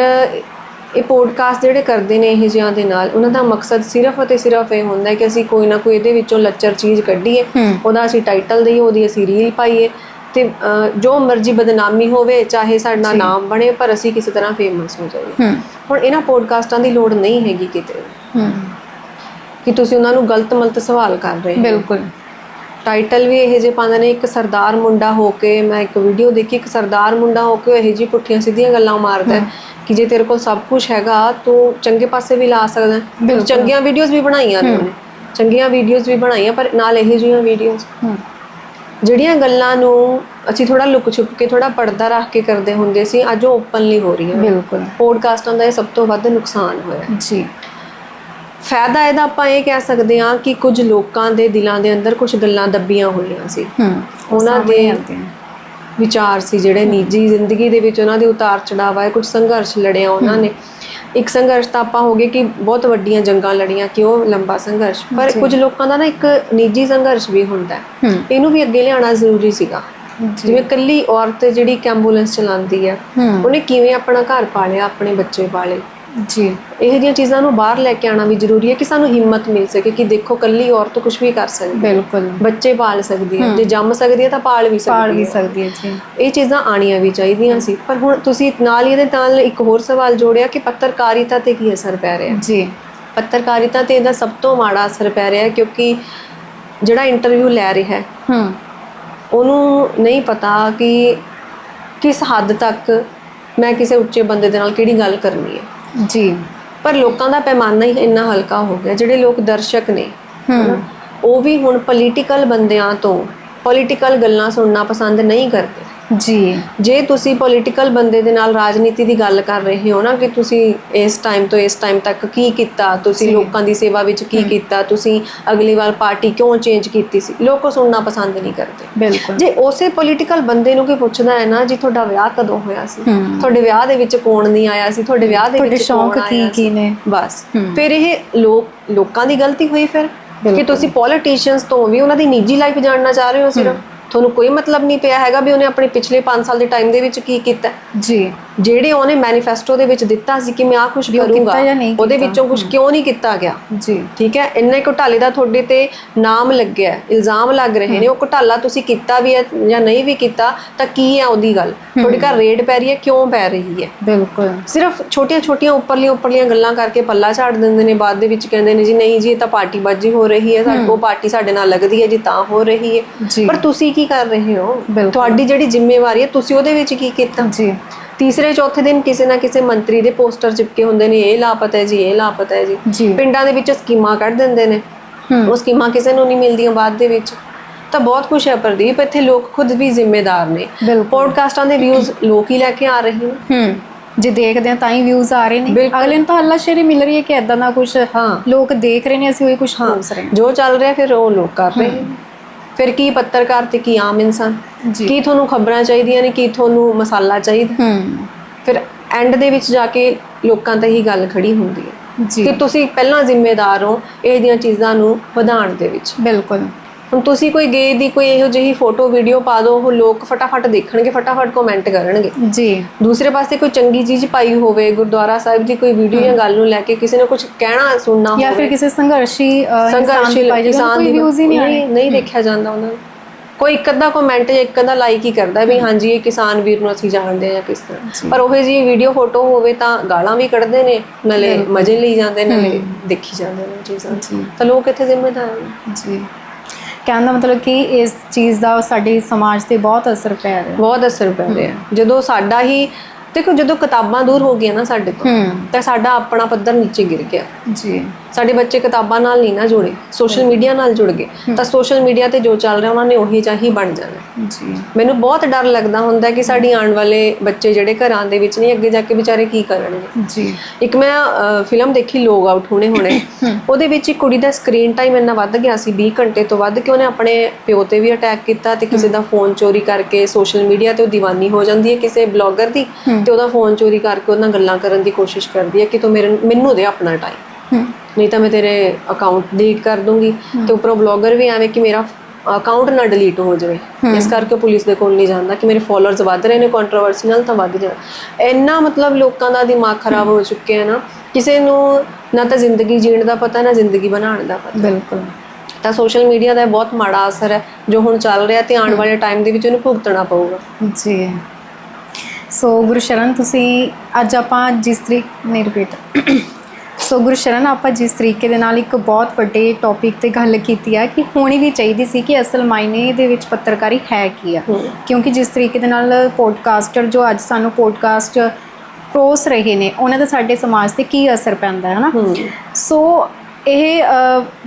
ਇਹ ਪੋਡਕਾਸਟ ਜਿਹੜੇ ਕਰਦੇ ਨੇ ਇਹ ਜਿਹਾਂ ਦੇ ਨਾਲ ਉਹਨਾਂ ਦਾ ਮਕਸਦ ਸਿਰਫ ਅਤੇ ਸਿਰਫ ਇਹ ਹੁੰਦਾ ਹੈ ਕਿ ਅਸੀਂ ਕੋਈ ਨਾ ਕੋਈ ਇਹਦੇ ਵਿੱਚੋਂ ਲੱਚਰ ਚੀਜ਼ ਕੱਢੀਏ ਉਹਦਾ ਅਸੀਂ ਟਾਈਟਲ ਦਈਏ ਉਹਦੀ ਅਸੀਂ ਰੀਲ ਪਾਈਏ ਤੇ ਜੋ ਮਰਜ਼ੀ ਬਦਨਾਮੀ ਹੋਵੇ ਚਾਹੇ ਸਾਡਾ ਨਾਮ ਬਣੇ ਪਰ ਅਸੀਂ ਕਿਸੇ ਤਰ੍ਹਾਂ ਫੇਮਸ ਹੋ ਜਾਈਏ। ਹੁਣ ਇਹਨਾਂ ਪੋਡਕਾਸਟਾਂ ਦੀ ਲੋੜ ਨਹੀਂ ਹੈਗੀ ਕਿਤੇ। ਕਿ ਤੁਸੀਂ ਉਹਨਾਂ ਨੂੰ ਗਲਤ ਮਲਤ ਸਵਾਲ ਕਰ ਰਹੇ ਹੋ। ਬਿਲਕੁਲ। ਟਾਈਟਲ ਵੀ ਇਹ ਜੇ ਪਾਉਂਦੇ ਨੇ ਇੱਕ ਸਰਦਾਰ ਮੁੰਡਾ ਹੋ ਕੇ ਮੈਂ ਇੱਕ ਵੀਡੀਓ ਦੇਖੀ ਇੱਕ ਸਰਦਾਰ ਮੁੰਡਾ ਹੋ ਕੇ ਇਹ ਜੀ ਪੁੱਠੀਆਂ ਸਿੱਧੀਆਂ ਗੱਲਾਂ ਮਾਰਦਾ ਹੈ ਕਿ ਜੇ ਤੇਰੇ ਕੋਲ ਸਭ ਕੁਝ ਹੈਗਾ ਤੂੰ ਚੰਗੇ ਪਾਸੇ ਵੀ ਲਾ ਸਕਦਾ ਹੈ। ਬਿਲਕੁਲ। ਚੰਗੀਆਂ ਵੀਡੀਓਜ਼ ਵੀ ਬਣਾਈਆਂ ਨੇ ਚੰਗੀਆਂ ਵੀਡੀਓਜ਼ ਵੀ ਬਣਾਈਆਂ ਪਰ ਨਾਲ ਇਹੋ ਜਿਹੀਆਂ ਵੀਡੀਓਜ਼ ਹੂੰ ਜਿਹੜੀਆਂ ਗੱਲਾਂ ਨੂੰ ਅਸੀਂ ਥੋੜਾ ਲੁਕ ਛੁਪ ਕੇ ਥੋੜਾ ਪਰਦਾ ਰੱਖ ਕੇ ਕਰਦੇ ਹੁੰਦੇ ਸੀ ਅੱਜ ਉਹ ਓਪਨਲੀ ਹੋ ਰਹੀਆਂ ਬਿਲਕੁਲ। ਪੋਡਕਾਸਟਾਂ ਦਾ ਇਹ ਸਭ ਤੋਂ ਵੱਧ ਨੁਕਸਾਨ ਹੋਇਆ ਜੀ। ਫਾਇਦਾ ਇਹਦਾ ਆਪਾਂ ਇਹ ਕਹਿ ਸਕਦੇ ਹਾਂ ਕਿ ਕੁਝ ਲੋਕਾਂ ਦੇ ਦਿਲਾਂ ਦੇ ਅੰਦਰ ਕੁਝ ਗੱਲਾਂ ਦੱਬੀਆਂ ਹੋਈਆਂ ਸੀ। ਹੂੰ ਉਹਨਾਂ ਦੇ। ਵਿਚਾਰ ਸੀ ਜਿਹੜੇ ਨਿੱਜੀ ਜ਼ਿੰਦਗੀ ਦੇ ਵਿੱਚ ਉਹਨਾਂ ਦੇ ਉਤਾਰ ਚੜਾਵਾ ਹੈ ਕੁਝ ਸੰਘਰਸ਼ ਲੜਿਆ ਉਹਨਾਂ ਨੇ। ਇੱਕ ਸੰਘਰਸ਼ ਤਾਂ ਆਪਾਂ ਹੋ ਗਏ ਕਿ ਬਹੁਤ ਵੱਡੀਆਂ ਜੰਗਾਂ ਲੜੀਆਂ ਕਿ ਉਹ ਲੰਬਾ ਸੰਘਰਸ਼। ਪਰ ਕੁਝ ਲੋਕਾਂ ਦਾ ਨਾ ਇੱਕ ਨਿੱਜੀ ਸੰਘਰਸ਼ ਵੀ ਹੁੰਦਾ ਹੈ। ਇਹਨੂੰ ਵੀ ਅੱਗੇ ਲਿਆਉਣਾ ਜ਼ਰੂਰੀ ਸੀਗਾ। ਜਿਵੇਂ ਕੱਲੀ ਔਰਤ ਜਿਹੜੀ ਐਂਬੂਲੈਂਸ ਚਲਾਉਂਦੀ ਹੂੰ ਉਹਨੇ ਕਿਵੇਂ ਆਪਣਾ ਘਰ ਪਾਲਿਆ ਆਪਣੇ ਬੱਚੇ ਪਾਲੇ ਜੀ। ਇਹ ਜਿਹੀਆਂ ਚੀਜ਼ਾਂ ਨੂੰ ਬਾਹਰ ਲੈ ਕੇ ਆਉਣਾ ਵੀ ਜ਼ਰੂਰੀ ਹੈ ਕਿ ਸਾਨੂੰ ਹਿੰਮਤ ਮਿਲ ਸਕੇ ਕਿ ਦੇਖੋ ਕੱਲੀ ਔਰਤ ਕੁਝ ਵੀ ਕਰ ਸਕਦੀ ਹੈ। ਬਿਲਕੁਲ। ਬੱਚੇ ਪਾਲ ਸਕਦੀ ਹੈ। ਜੇ ਜੰਮ ਸਕਦੀ ਹੈ ਤਾਂ ਪਾਲ ਵੀ ਸਕਦੀ ਹੈ। ਪਾੜ ਵੀ ਸਕਦੀ ਹੈ ਜੀ। ਇਹ ਚੀਜ਼ਾਂ ਆਣੀਆਂ ਵੀ ਚਾਹੀਦੀਆਂ ਸੀ। ਪਰ ਹੁਣ ਤੁਸੀਂ ਨਾਲ ਹੀ ਇਹਦੇ ਨਾਲ ਇੱਕ ਹੋਰ ਸਵਾਲ ਜੋੜਿਆ ਕਿ ਪੱਤਰਕਾਰਿਤਾ ਤੇ ਕੀ ਅਸਰ ਪੈ ਰਿਹਾ ਜੀ। ਪੱਤਰਕਾਰਿਤਾ ਤੇ ਇਹਦਾ ਸਭ ਤੋਂ ਮਾੜਾ ਅਸਰ ਪੈ ਰਿਹਾ ਕਿਉਂਕਿ ਜਿਹੜਾ ਇੰਟਰਵਿਊ ਲੈ ਰਿਹਾ ਹੈ ਹੂੰ। ਉਹਨੂੰ ਨਹੀਂ ਪਤਾ ਕਿ ਕਿਸ ਹੱਦ ਤੱਕ ਮੈਂ ਕਿਸੇ ਉੱਚੇ ਬੰਦੇ ਦੇ ਨਾਲ ਕਿਹੜੀ ਗੱਲ ਕਰਨੀ ਹੈ। ਜੀ। ਪਰ ਲੋਕਾਂ ਦਾ ਪੈਮਾਨਾ ਹੀ ਇੰਨਾ ਹਲਕਾ ਹੋ ਗਿਆ ਜਿਹੜੇ ਲੋਕ ਦਰਸ਼ਕ ਨੇ ਹੂੰ। ਉਹ ਵੀ ਹੁਣ ਪੋਲੀਟੀਕਲ ਬੰਦਿਆਂ ਤੋਂ ਪੋਲੀਟੀਕਲ ਗੱਲਾਂ ਸੁਣਨਾ ਪਸੰਦ ਨਹੀਂ ਕਰਦੇ। ਜੀ। ਜੇ ਤੁਸੀਂ ਪੋਲੀਟੀਕਲ ਬੰਦੇ ਦੇ ਨਾਲ ਰਾਜਨੀਤੀ ਦੀ ਗੱਲ ਕਰ ਰਹੇ ਹੋ ਨਾ ਕਿ ਤੁਸੀਂ ਇਸ ਟਾਈਮ ਤੋਂ ਇਸ ਟਾਈਮ ਤੱਕ ਕੀ ਕੀਤਾ ਤੁਸੀਂ। ਲੋਕਾਂ ਦੀ ਸੇਵਾ ਵਿੱਚ ਕੀ ਕੀਤਾ ਤੁਸੀਂ ਅਗਲੀ ਵਾਰ ਪਾਰਟੀ ਕਿਉਂ ਚੇਂਜ ਕੀਤੀ ਸੀ? ਲੋਕ ਸੁਣਨਾ ਪਸੰਦ ਨਹੀਂ ਕਰਦੇ। ਬਿਲਕੁਲ। ਜੇ ਉਸੇ ਪੋਲੀਟੀਕਲ ਬੰਦੇ ਨੂੰ ਕੋਈ ਪੁੱਛਦਾ ਹੈ ਨਾ ਜੀ ਤੁਹਾਡਾ ਵਿਆਹ ਕਦੋਂ ਹੋਇਆ ਸੀ। ਤੁਹਾਡੇ ਵਿਆਹ ਦੇ ਵਿੱਚ ਕੌਣ ਨਹੀਂ ਆਇਆ ਸੀ? ਤੁਹਾਡੇ ਵਿਆਹ ਦੇ ਵਿੱਚ ਸ਼ੌਂਕ ਕੀ ਕੀ? ਨੇ? ਬਸ। ਫਿਰ ਇਹ ਲੋਕ ਲੋਕਾਂ ਦੀ ਗਲਤੀ ਹੋਈ ਫਿਰ? ਕਿ। ਤੁਸੀਂ ਪੋਲੀਟੀਸ਼ੀਅਨਸ ਤੋਂ ਵੀ ਉਹਨਾਂ ਦੀ ਨਿੱਜੀ ਲਾਈਫ ਜਾਣਨਾ ਚਾਹ ਰਹੇ ਹੋ ਸਿਰਫ? ਤੁਹਾਨੂੰ ਕੋਈ ਮਤਲਬ ਨਹੀਂ ਪਿਆ ਹੈਗਾ ਵੀ ਉਹਨੇ ਆਪਣੇ ਪਿਛਲੇ 5 ਸਾਲ ਦੇ ਟਾਈਮ ਦੇ ਵਿੱਚ ਕੀ ਕੀਤਾ? ਜੀ। ਜਿਹੜੇ ਉਹਨੇ ਮੈਨੀਫੈਸਟੋ ਦੇ ਵਿੱਚ ਦਿੱਤਾ ਸੀ ਕਿ ਮੈਂ ਆ ਕੁਝ ਕਰੂੰਗਾ ਉਹਦੇ। ਵਿੱਚੋਂ ਕੁਝ ਕਿਉਂ ਨਹੀਂ ਕੀਤਾ ਗਿਆ? ਜੀ। ਠੀਕ ਹੈ? ਇੰਨਾ ਘੁਟਾਲੇ ਦਾ ਤੁਹਾਡੇ ਤੇ ਨਾਮ ਲੱਗਿਆ ਇਲਜ਼ਾਮ ਲੱਗ ਰਹੇ ਨੇ ਉਹ ਘੁਟਾਲਾ ਤੁਸੀਂ ਕੀਤਾ ਵੀ ਹੈ ਜਾਂ ਨਹੀਂ ਵੀ ਕੀਤਾ ਤਾਂ ਕੀ ਹੈ ਉਹਦੀ ਗੱਲ? ਤੁਹਾਡੇ ਘਰ ਰੇਡ ਪੈ ਰਹੀ ਹੈ ਕਿਉਂ ਪੈ ਰਹੀ ਹੈ? ਬਿਲਕੁਲ। ਸਿਰਫ ਛੋਟੀਆਂ ਛੋਟੀਆਂ ਉੱਪਰਲੀਆਂ ਉੱਪਰਲੀਆਂ ਗੱਲਾਂ ਕਰਕੇ ਪੱਲਾ ਝਾੜ ਦਿੰਦੇ ਨੇ ਬਾਅਦ ਦੇ ਵਿੱਚ ਕਹਿੰਦੇ ਨੇ ਜੀ ਨਹੀਂ ਜੀ ਇਹ ਤਾਂ ਪਾਰਟੀ ਬਾਜੀ ਹੋ ਰਹੀ ਹੈ ਸਾਡੇ ਕੋਲ ਪਾਰਟੀ ਸਾਡੇ ਨਾਲ ਲੱਗਦੀ ਹੈ ਜੀ ਤਾਂ ਹੋ ਰਹੀ ਹੈ। ਪਰ ਤੁਸੀਂ ਕੀ ਕਰ ਰਹੇ ਹੋ। ਤੁਹਾਡੀ ਜਿਹੜੀ ਜ਼ਿੰਮੇਵਾਰੀ ਹੈ ਤੁਸੀਂ ਉਹਦੇ ਵਿੱਚ ਕੀ ਕੀਤਾ? ਜੀ। ਤੀਸਰੇ ਚੌਥੇ ਦਿਨ ਕਿਸੇ ਨਾ ਕਿਸੇ ਮੰਤਰੀ ਦੇ ਪੋਸਟਰ ਚਿਪਕੇ ਹੁੰਦੇ ਨੇ ਇਹ ਲਾਪਤਾ ਹੈ ਜੀ ਇਹ ਲਾਪਤਾ ਹੈ ਜੀ। ਪਿੰਡਾਂ ਦੇ ਵਿੱਚ ਸਕੀਮਾਂ ਕੱਢ ਦਿੰਦੇ ਨੇ। ਉਹ ਸਕੀਮਾਂ ਕਿਸੇ ਨੂੰ ਨਹੀਂ ਮਿਲਦੀਆਂ ਬਾਅਦ ਦੇ ਵਿੱਚ। ਤਾਂ ਬਹੁਤ ਕੁਝ ਹੈ ਪ੍ਰਦੀਪ ਇੱਥੇ ਲੋਕ ਖੁਦ ਵੀ ਜ਼ਿੰਮੇਦਾਰ ਨੇ। ਪੋਡਕਾਸਟਾਂ ਦੇ ਵਿਊਜ਼ ਲੋਕ ਹੀ ਲੈ ਕੇ ਆ ਰਹੇ ਨੇ। ਹੂੰ ਜੇ ਦੇਖਦੇ ਆ ਤਾਂ ਹੀ ਵਿਊਜ਼ ਆ ਰਹੇ ਨੇ। ਅਗਲੇ ਨੂੰ ਤਾਂ ਹੱਲਾਸ਼ੇਰੀ ਮਿਲ ਰਹੀ ਹੈ ਕਿ ਐਦਾਂ ਦਾ ਕੁਝ ਹਾਂ। ਲੋਕ ਦੇਖ ਰਹੇ ਨੇ ਅਸੀਂ ਉਹੀ ਕੁਝ ਰਹੇ ਜੋ ਚੱਲ ਰਿਹਾ ਫਿਰ ਉਹ ਲੋਕ ਕਰ ਰਹੇ ਨੇ। ਫਿਰ ਕੀ ਪੱਤਰਕਾਰ ਤੇ ਕੀ ਆਮ ਇਨਸਾਨ? ਕੀ ਤੁਹਾਨੂੰ ਖਬਰਾਂ ਚਾਹੀਦੀਆਂ ਨੇ? ਕੀ ਤੁਹਾਨੂੰ ਮਸਾਲਾ ਚਾਹੀਦਾ? ਹੂੰ। ਫਿਰ ਐਂਡ ਦੇ ਵਿੱਚ ਜਾ ਕੇ ਲੋਕਾਂ ਤੇ ਹੀ ਗੱਲ ਖੜੀ ਹੁੰਦੀ ਹੈ ਜੀ। ਕਿ ਤੁਸੀਂ ਪਹਿਲਾਂ ਜ਼ਿੰਮੇਦਾਰ ਹੋ ਇਹ ਦੀਆਂ ਚੀਜ਼ਾਂ ਨੂੰ ਵਧਾਉਣ ਦੇ ਵਿੱਚ। ਬਿਲਕੁਲ। ਹੁਣ ਤੁਸੀਂ ਕੋਈ ਗੇ ਦੀ ਕੋਈ ਇਹੋ ਜਿਹੀ ਫੋਟੋ ਵੀਡੀਓ ਪਾ ਦਿਓ ਉਹ ਲੋਕ ਫਟਾਫਟ ਦੇਖਣਗੇ ਫਟਾਫਟ ਕਮੈਂਟ ਕਰਨਗੇ। ਜੀ। ਦੂਸਰੇ ਪਾਸੇ ਕੋਈ ਚੰਗੀ ਚੀਜ਼ ਪਾਈ ਹੋਵੇ ਗੁਰਦੁਆਰਾ ਸਾਹਿਬ ਦੀ ਕੋਈ ਵੀਡੀਓ ਜਾਂ ਗੱਲ ਨੂੰ ਲੈ ਕੇ ਕਿਸੇ ਨੇ ਕੁਝ ਕਹਿਣਾ ਸੁਣਨਾ ਜਾਂ ਹੋਵੇ। ਫਿਰ ਕਿਸੇ ਸੰਘਰਸ਼ੀ ਦੀ ਪਾਈ ਕਿਸਾਨ ਕੋਈ ਦੀ ਵਿਊਜ਼ ਹੀ ਨਹੀਂ ਨਹੀਂ ਦੇਖਿਆ ਜਾਂਦਾ ਉਹਨਾਂ ਨੂੰ। ਕੋਈ ਇੱਕ ਅੱਧਾ ਕਮੈਂਟ ਜਾਂ ਇੱਕ ਅੱਧਾ ਲਾਈਕ ਹੀ ਕਰਦਾ ਵੀ ਹਾਂਜੀ ਇਹ ਕਿਸਾਨ ਵੀਰ ਨੂੰ ਅਸੀਂ ਜਾਣਦੇ ਹਾਂ ਜਾਂ ਕਿਸ ਤਰ੍ਹਾਂ। ਪਰ ਉਹ ਜੀ ਵੀਡੀਓ ਫੋਟੋ ਹੋਵੇ ਤਾਂ ਗਾਲਾਂ ਵੀ ਕੱਢਦੇ ਨੇ ਨਾਲੇ ਮਜ਼ੇ ਲਈ ਜਾਂਦੇ ਨਾਲੇ ਦੇਖੀ ਜਾਂਦੇ ਨੇ ਚੀਜ਼ਾਂ। ਜੀ। ਤਾਂ ਲੋਕ ਇੱਥੇ ਜ਼ਿੰਮੇਦਾਰ ਜੀ। ਕਹਿਣ ਦਾ ਮਤਲਬ ਕਿ ਇਸ ਚੀਜ਼ ਦਾ ਸਾਡੇ ਸਮਾਜ ਤੇ ਬਹੁਤ ਅਸਰ ਪੈ ਰਿਹਾ। ਬਹੁਤ ਅਸਰ ਪੈ ਰਿਹਾ। ਜਦੋਂ ਸਾਡਾ ਹੀ ਦੇਖੋ ਜਦੋਂ ਕਿਤਾਬਾਂ ਦੂਰ ਹੋ ਗਈਆਂ ਨਾ ਸਾਡੇ ਤੋਂ ਤਾਂ ਸਾਡਾ ਆਪਣਾ ਪੱਧਰ ਨੀਚੇ ਗਿਰ ਗਿਆ। ਜੀ। ਸਾਡੇ ਬੱਚੇ ਕਿਤਾਬਾਂ ਨਾਲ ਨਹੀਂ ਨਾ ਜੁੜੇ ਸੋਸ਼ਲ ਮੀਡੀਆ ਨਾਲ ਜੁੜ ਗਏ। ਤਾਂ ਸੋਸ਼ਲ ਮੀਡੀਆ ਤੇ ਜੋ ਚੱਲ ਰਿਹਾ ਉਹਨਾਂ ਨੇ ਉਹੀ ਚਾਹੀ ਬਣ ਜਾਣਾ। ਜੀ। ਮੈਨੂੰ ਬਹੁਤ ਡਰ ਲੱਗਦਾ ਹੁੰਦਾ ਕਿ ਸਾਡੀ ਆਉਣ ਵਾਲੇ ਬੱਚੇ ਜਿਹੜੇ ਘਰਾਂ ਦੇ ਵਿੱਚ ਨਹੀਂ ਅੱਗੇ ਜਾ ਕੇ ਵਿਚਾਰੇ ਕੀ ਕਰਨਗੇ। ਜੀ। ਇੱਕ ਮੈਂ ਫਿਲਮ ਦੇਖੀ ਲੋਗ ਆਊਟ ਹੋਣੇ ਹੋਣੇ। ਉਹਦੇ ਵਿੱਚ ਇੱਕ ਕੁੜੀ ਦਾ ਸਕਰੀਨ ਟਾਈਮ ਇੰਨਾ ਵੱਧ ਗਿਆ ਸੀ 20 ਘੰਟੇ ਤੋਂ ਵੱਧ ਕਿ ਉਹਨੇ ਆਪਣੇ ਪਿਓ ਤੇ ਵੀ ਅਟੈਕ ਕੀਤਾ ਤੇ ਕਿਸੇ ਦਾ ਫੋਨ ਚੋਰੀ ਕਰਕੇ ਸੋਸ਼ਲ ਮੀਡੀਆ ਤੇ ਉਹ دیਵਾਨੀ ਹੋ ਜਾਂਦੀ ਹੈ ਕਿਸੇ ਬਲੌਗਰ ਦੀ ਤੇ ਉਹਦਾ ਫੋਨ ਚੋਰੀ ਕਰਕੇ ਉਹਨਾਂ ਗੱਲਾਂ ਕਰਨ ਦੀ ਕੋਸ਼ਿਸ਼ ਕਰਦੀ ਹੈ ਕਿ ਤੂੰ ਮੇਰੇ ਮੈਨੂੰ ਦੇ ਆਪਣਾ ਟਾਈਮ ਨਹੀਂ ਤਾਂ ਮੈਂ ਤੇਰੇ ਅਕਾਊਂਟ ਡਿਲੀਟ ਕਰ ਦੂੰਗੀ। ਤੇ ਉੱਪਰੋਂ ਬਲੌਗਰ ਵੀ ਐਵੇਂ ਕਿ ਮੇਰਾ ਅਕਾਊਂਟ ਨਾ ਡਿਲੀਟ ਹੋ ਜਾਵੇ। ਇਸ ਕਰਕੇ ਪੁਲਿਸ ਦੇ ਕੋਲ ਨਹੀਂ ਜਾਂਦਾ ਕਿ ਮੇਰੇ ਫਾਲੋਅਰਸ ਵੱਧ ਰਹੇ ਨੇ ਕੰਟਰੋਵਰਸੀ ਨਾਲ ਤਾਂ ਵੱਧ ਜਾਣ। ਇੰਨਾ ਮਤਲਬ ਲੋਕਾਂ ਦਾ ਦਿਮਾਗ ਖਰਾਬ ਹੋ ਚੁੱਕਿਆ ਹੈ ਨਾ ਕਿਸੇ ਨੂੰ ਨਾ ਤਾਂ ਜ਼ਿੰਦਗੀ ਜੀਣ ਦਾ ਪਤਾ ਨਾ ਜ਼ਿੰਦਗੀ ਬਣਾਉਣ ਦਾ ਪਤਾ। ਬਿਲਕੁਲ। ਤਾਂ ਸੋਸ਼ਲ ਮੀਡੀਆ ਦਾ ਬਹੁਤ ਮਾੜਾ ਅਸਰ ਹੈ ਜੋ ਹੁਣ ਚੱਲ ਰਿਹਾ ਤੇ ਆਉਣ ਵਾਲੇ ਟਾਈਮ ਦੇ ਵਿੱਚ ਉਹਨੂੰ ਭੁਗਤਣਾ ਪਊਗਾ। ਜੀ। ਸੋ ਗੁਰਸ਼ਰਨ ਤੁਸੀਂ ਅੱਜ ਆਪਾਂ ਜਿਸ ਤਰੀਕ ਰਿਪੀਟ ਸੋ ਗੁਰਸ਼ਰਨ ਆਪਾਂ ਜਿਸ ਤਰੀਕੇ ਦੇ ਨਾਲ ਇੱਕ ਬਹੁਤ ਵੱਡੇ ਟੌਪਿਕ ਤੇ ਗੱਲ ਕੀਤੀ ਹੈ ਕਿ ਹੋਣੀ ਵੀ ਚਾਹੀਦੀ ਸੀ ਕਿ ਅਸਲ ਮਾਇਨੇ ਦੇ ਵਿੱਚ ਪੱਤਰਕਾਰੀ ਹੈ ਕੀ ਆ। ਕਿਉਂਕਿ ਜਿਸ ਤਰੀਕੇ ਦੇ ਨਾਲ ਪੋਡਕਾਸਟਰ ਜੋ ਅੱਜ ਸਾਨੂੰ ਪੋਡਕਾਸਟ ਪਰੋਸ ਰਹੇ ਨੇ ਉਹਨਾਂ ਦਾ ਸਾਡੇ ਸਮਾਜ ਤੇ ਕੀ ਅਸਰ ਪੈਂਦਾ ਹੈ ਨਾ ਸੋ ਇਹ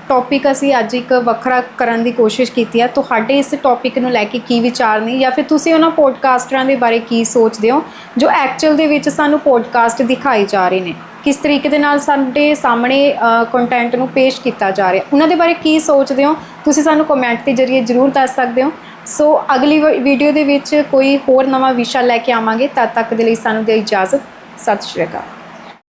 ਟੌਪਿਕ ਅਸੀਂ ਅੱਜ ਇੱਕ ਵੱਖਰਾ ਕਰਨ ਦੀ ਕੋਸ਼ਿਸ਼ ਕੀਤੀ ਹੈ ਤੁਹਾਡੇ ਇਸ ਟੌਪਿਕ ਨੂੰ ਲੈ ਕੇ ਕੀ ਵਿਚਾਰ ਨੇ ਜਾਂ ਫਿਰ ਤੁਸੀਂ ਉਹਨਾਂ ਪੋਡਕਾਸਟਰਾਂ ਦੇ ਬਾਰੇ ਕੀ ਸੋਚਦੇ ਹੋ ਜੋ ਐਕਚੁਅਲ ਦੇ ਵਿੱਚ ਸਾਨੂੰ ਪੋਡਕਾਸਟ ਦਿਖਾਈ ਜਾ ਰਹੇ ਨੇ? ਕਿਸ ਤਰੀਕੇ ਦੇ ਨਾਲ ਸਾਡੇ ਸਾਹਮਣੇ ਕੰਟੈਂਟ ਨੂੰ ਪੇਸ਼ ਕੀਤਾ ਜਾ ਰਿਹਾ। ਉਹਨਾਂ ਦੇ ਬਾਰੇ ਕੀ ਸੋਚਦੇ ਹੋ? ਤੁਸੀਂ ਸਾਨੂੰ ਕਮੈਂਟ ਦੇ ਜ਼ਰੀਏ ਜਰੂਰ ਦੱਸ ਸਕਦੇ ਹੋ। ਸੋ ਅਗਲੀ ਵੀਡੀਓ ਦੇ ਵਿੱਚ ਕੋਈ ਹੋਰ ਨਵਾਂ ਵਿਸ਼ਾ ਲੈ ਕੇ ਆਵਾਂਗੇ। ਤਦ ਤੱਕ ਦੇ ਲਈ ਸਾਨੂੰ ਦੇ ਇਜਾਜ਼ਤ। ਸਤਿ ਸ਼੍ਰੀ ਅਕਾਲ।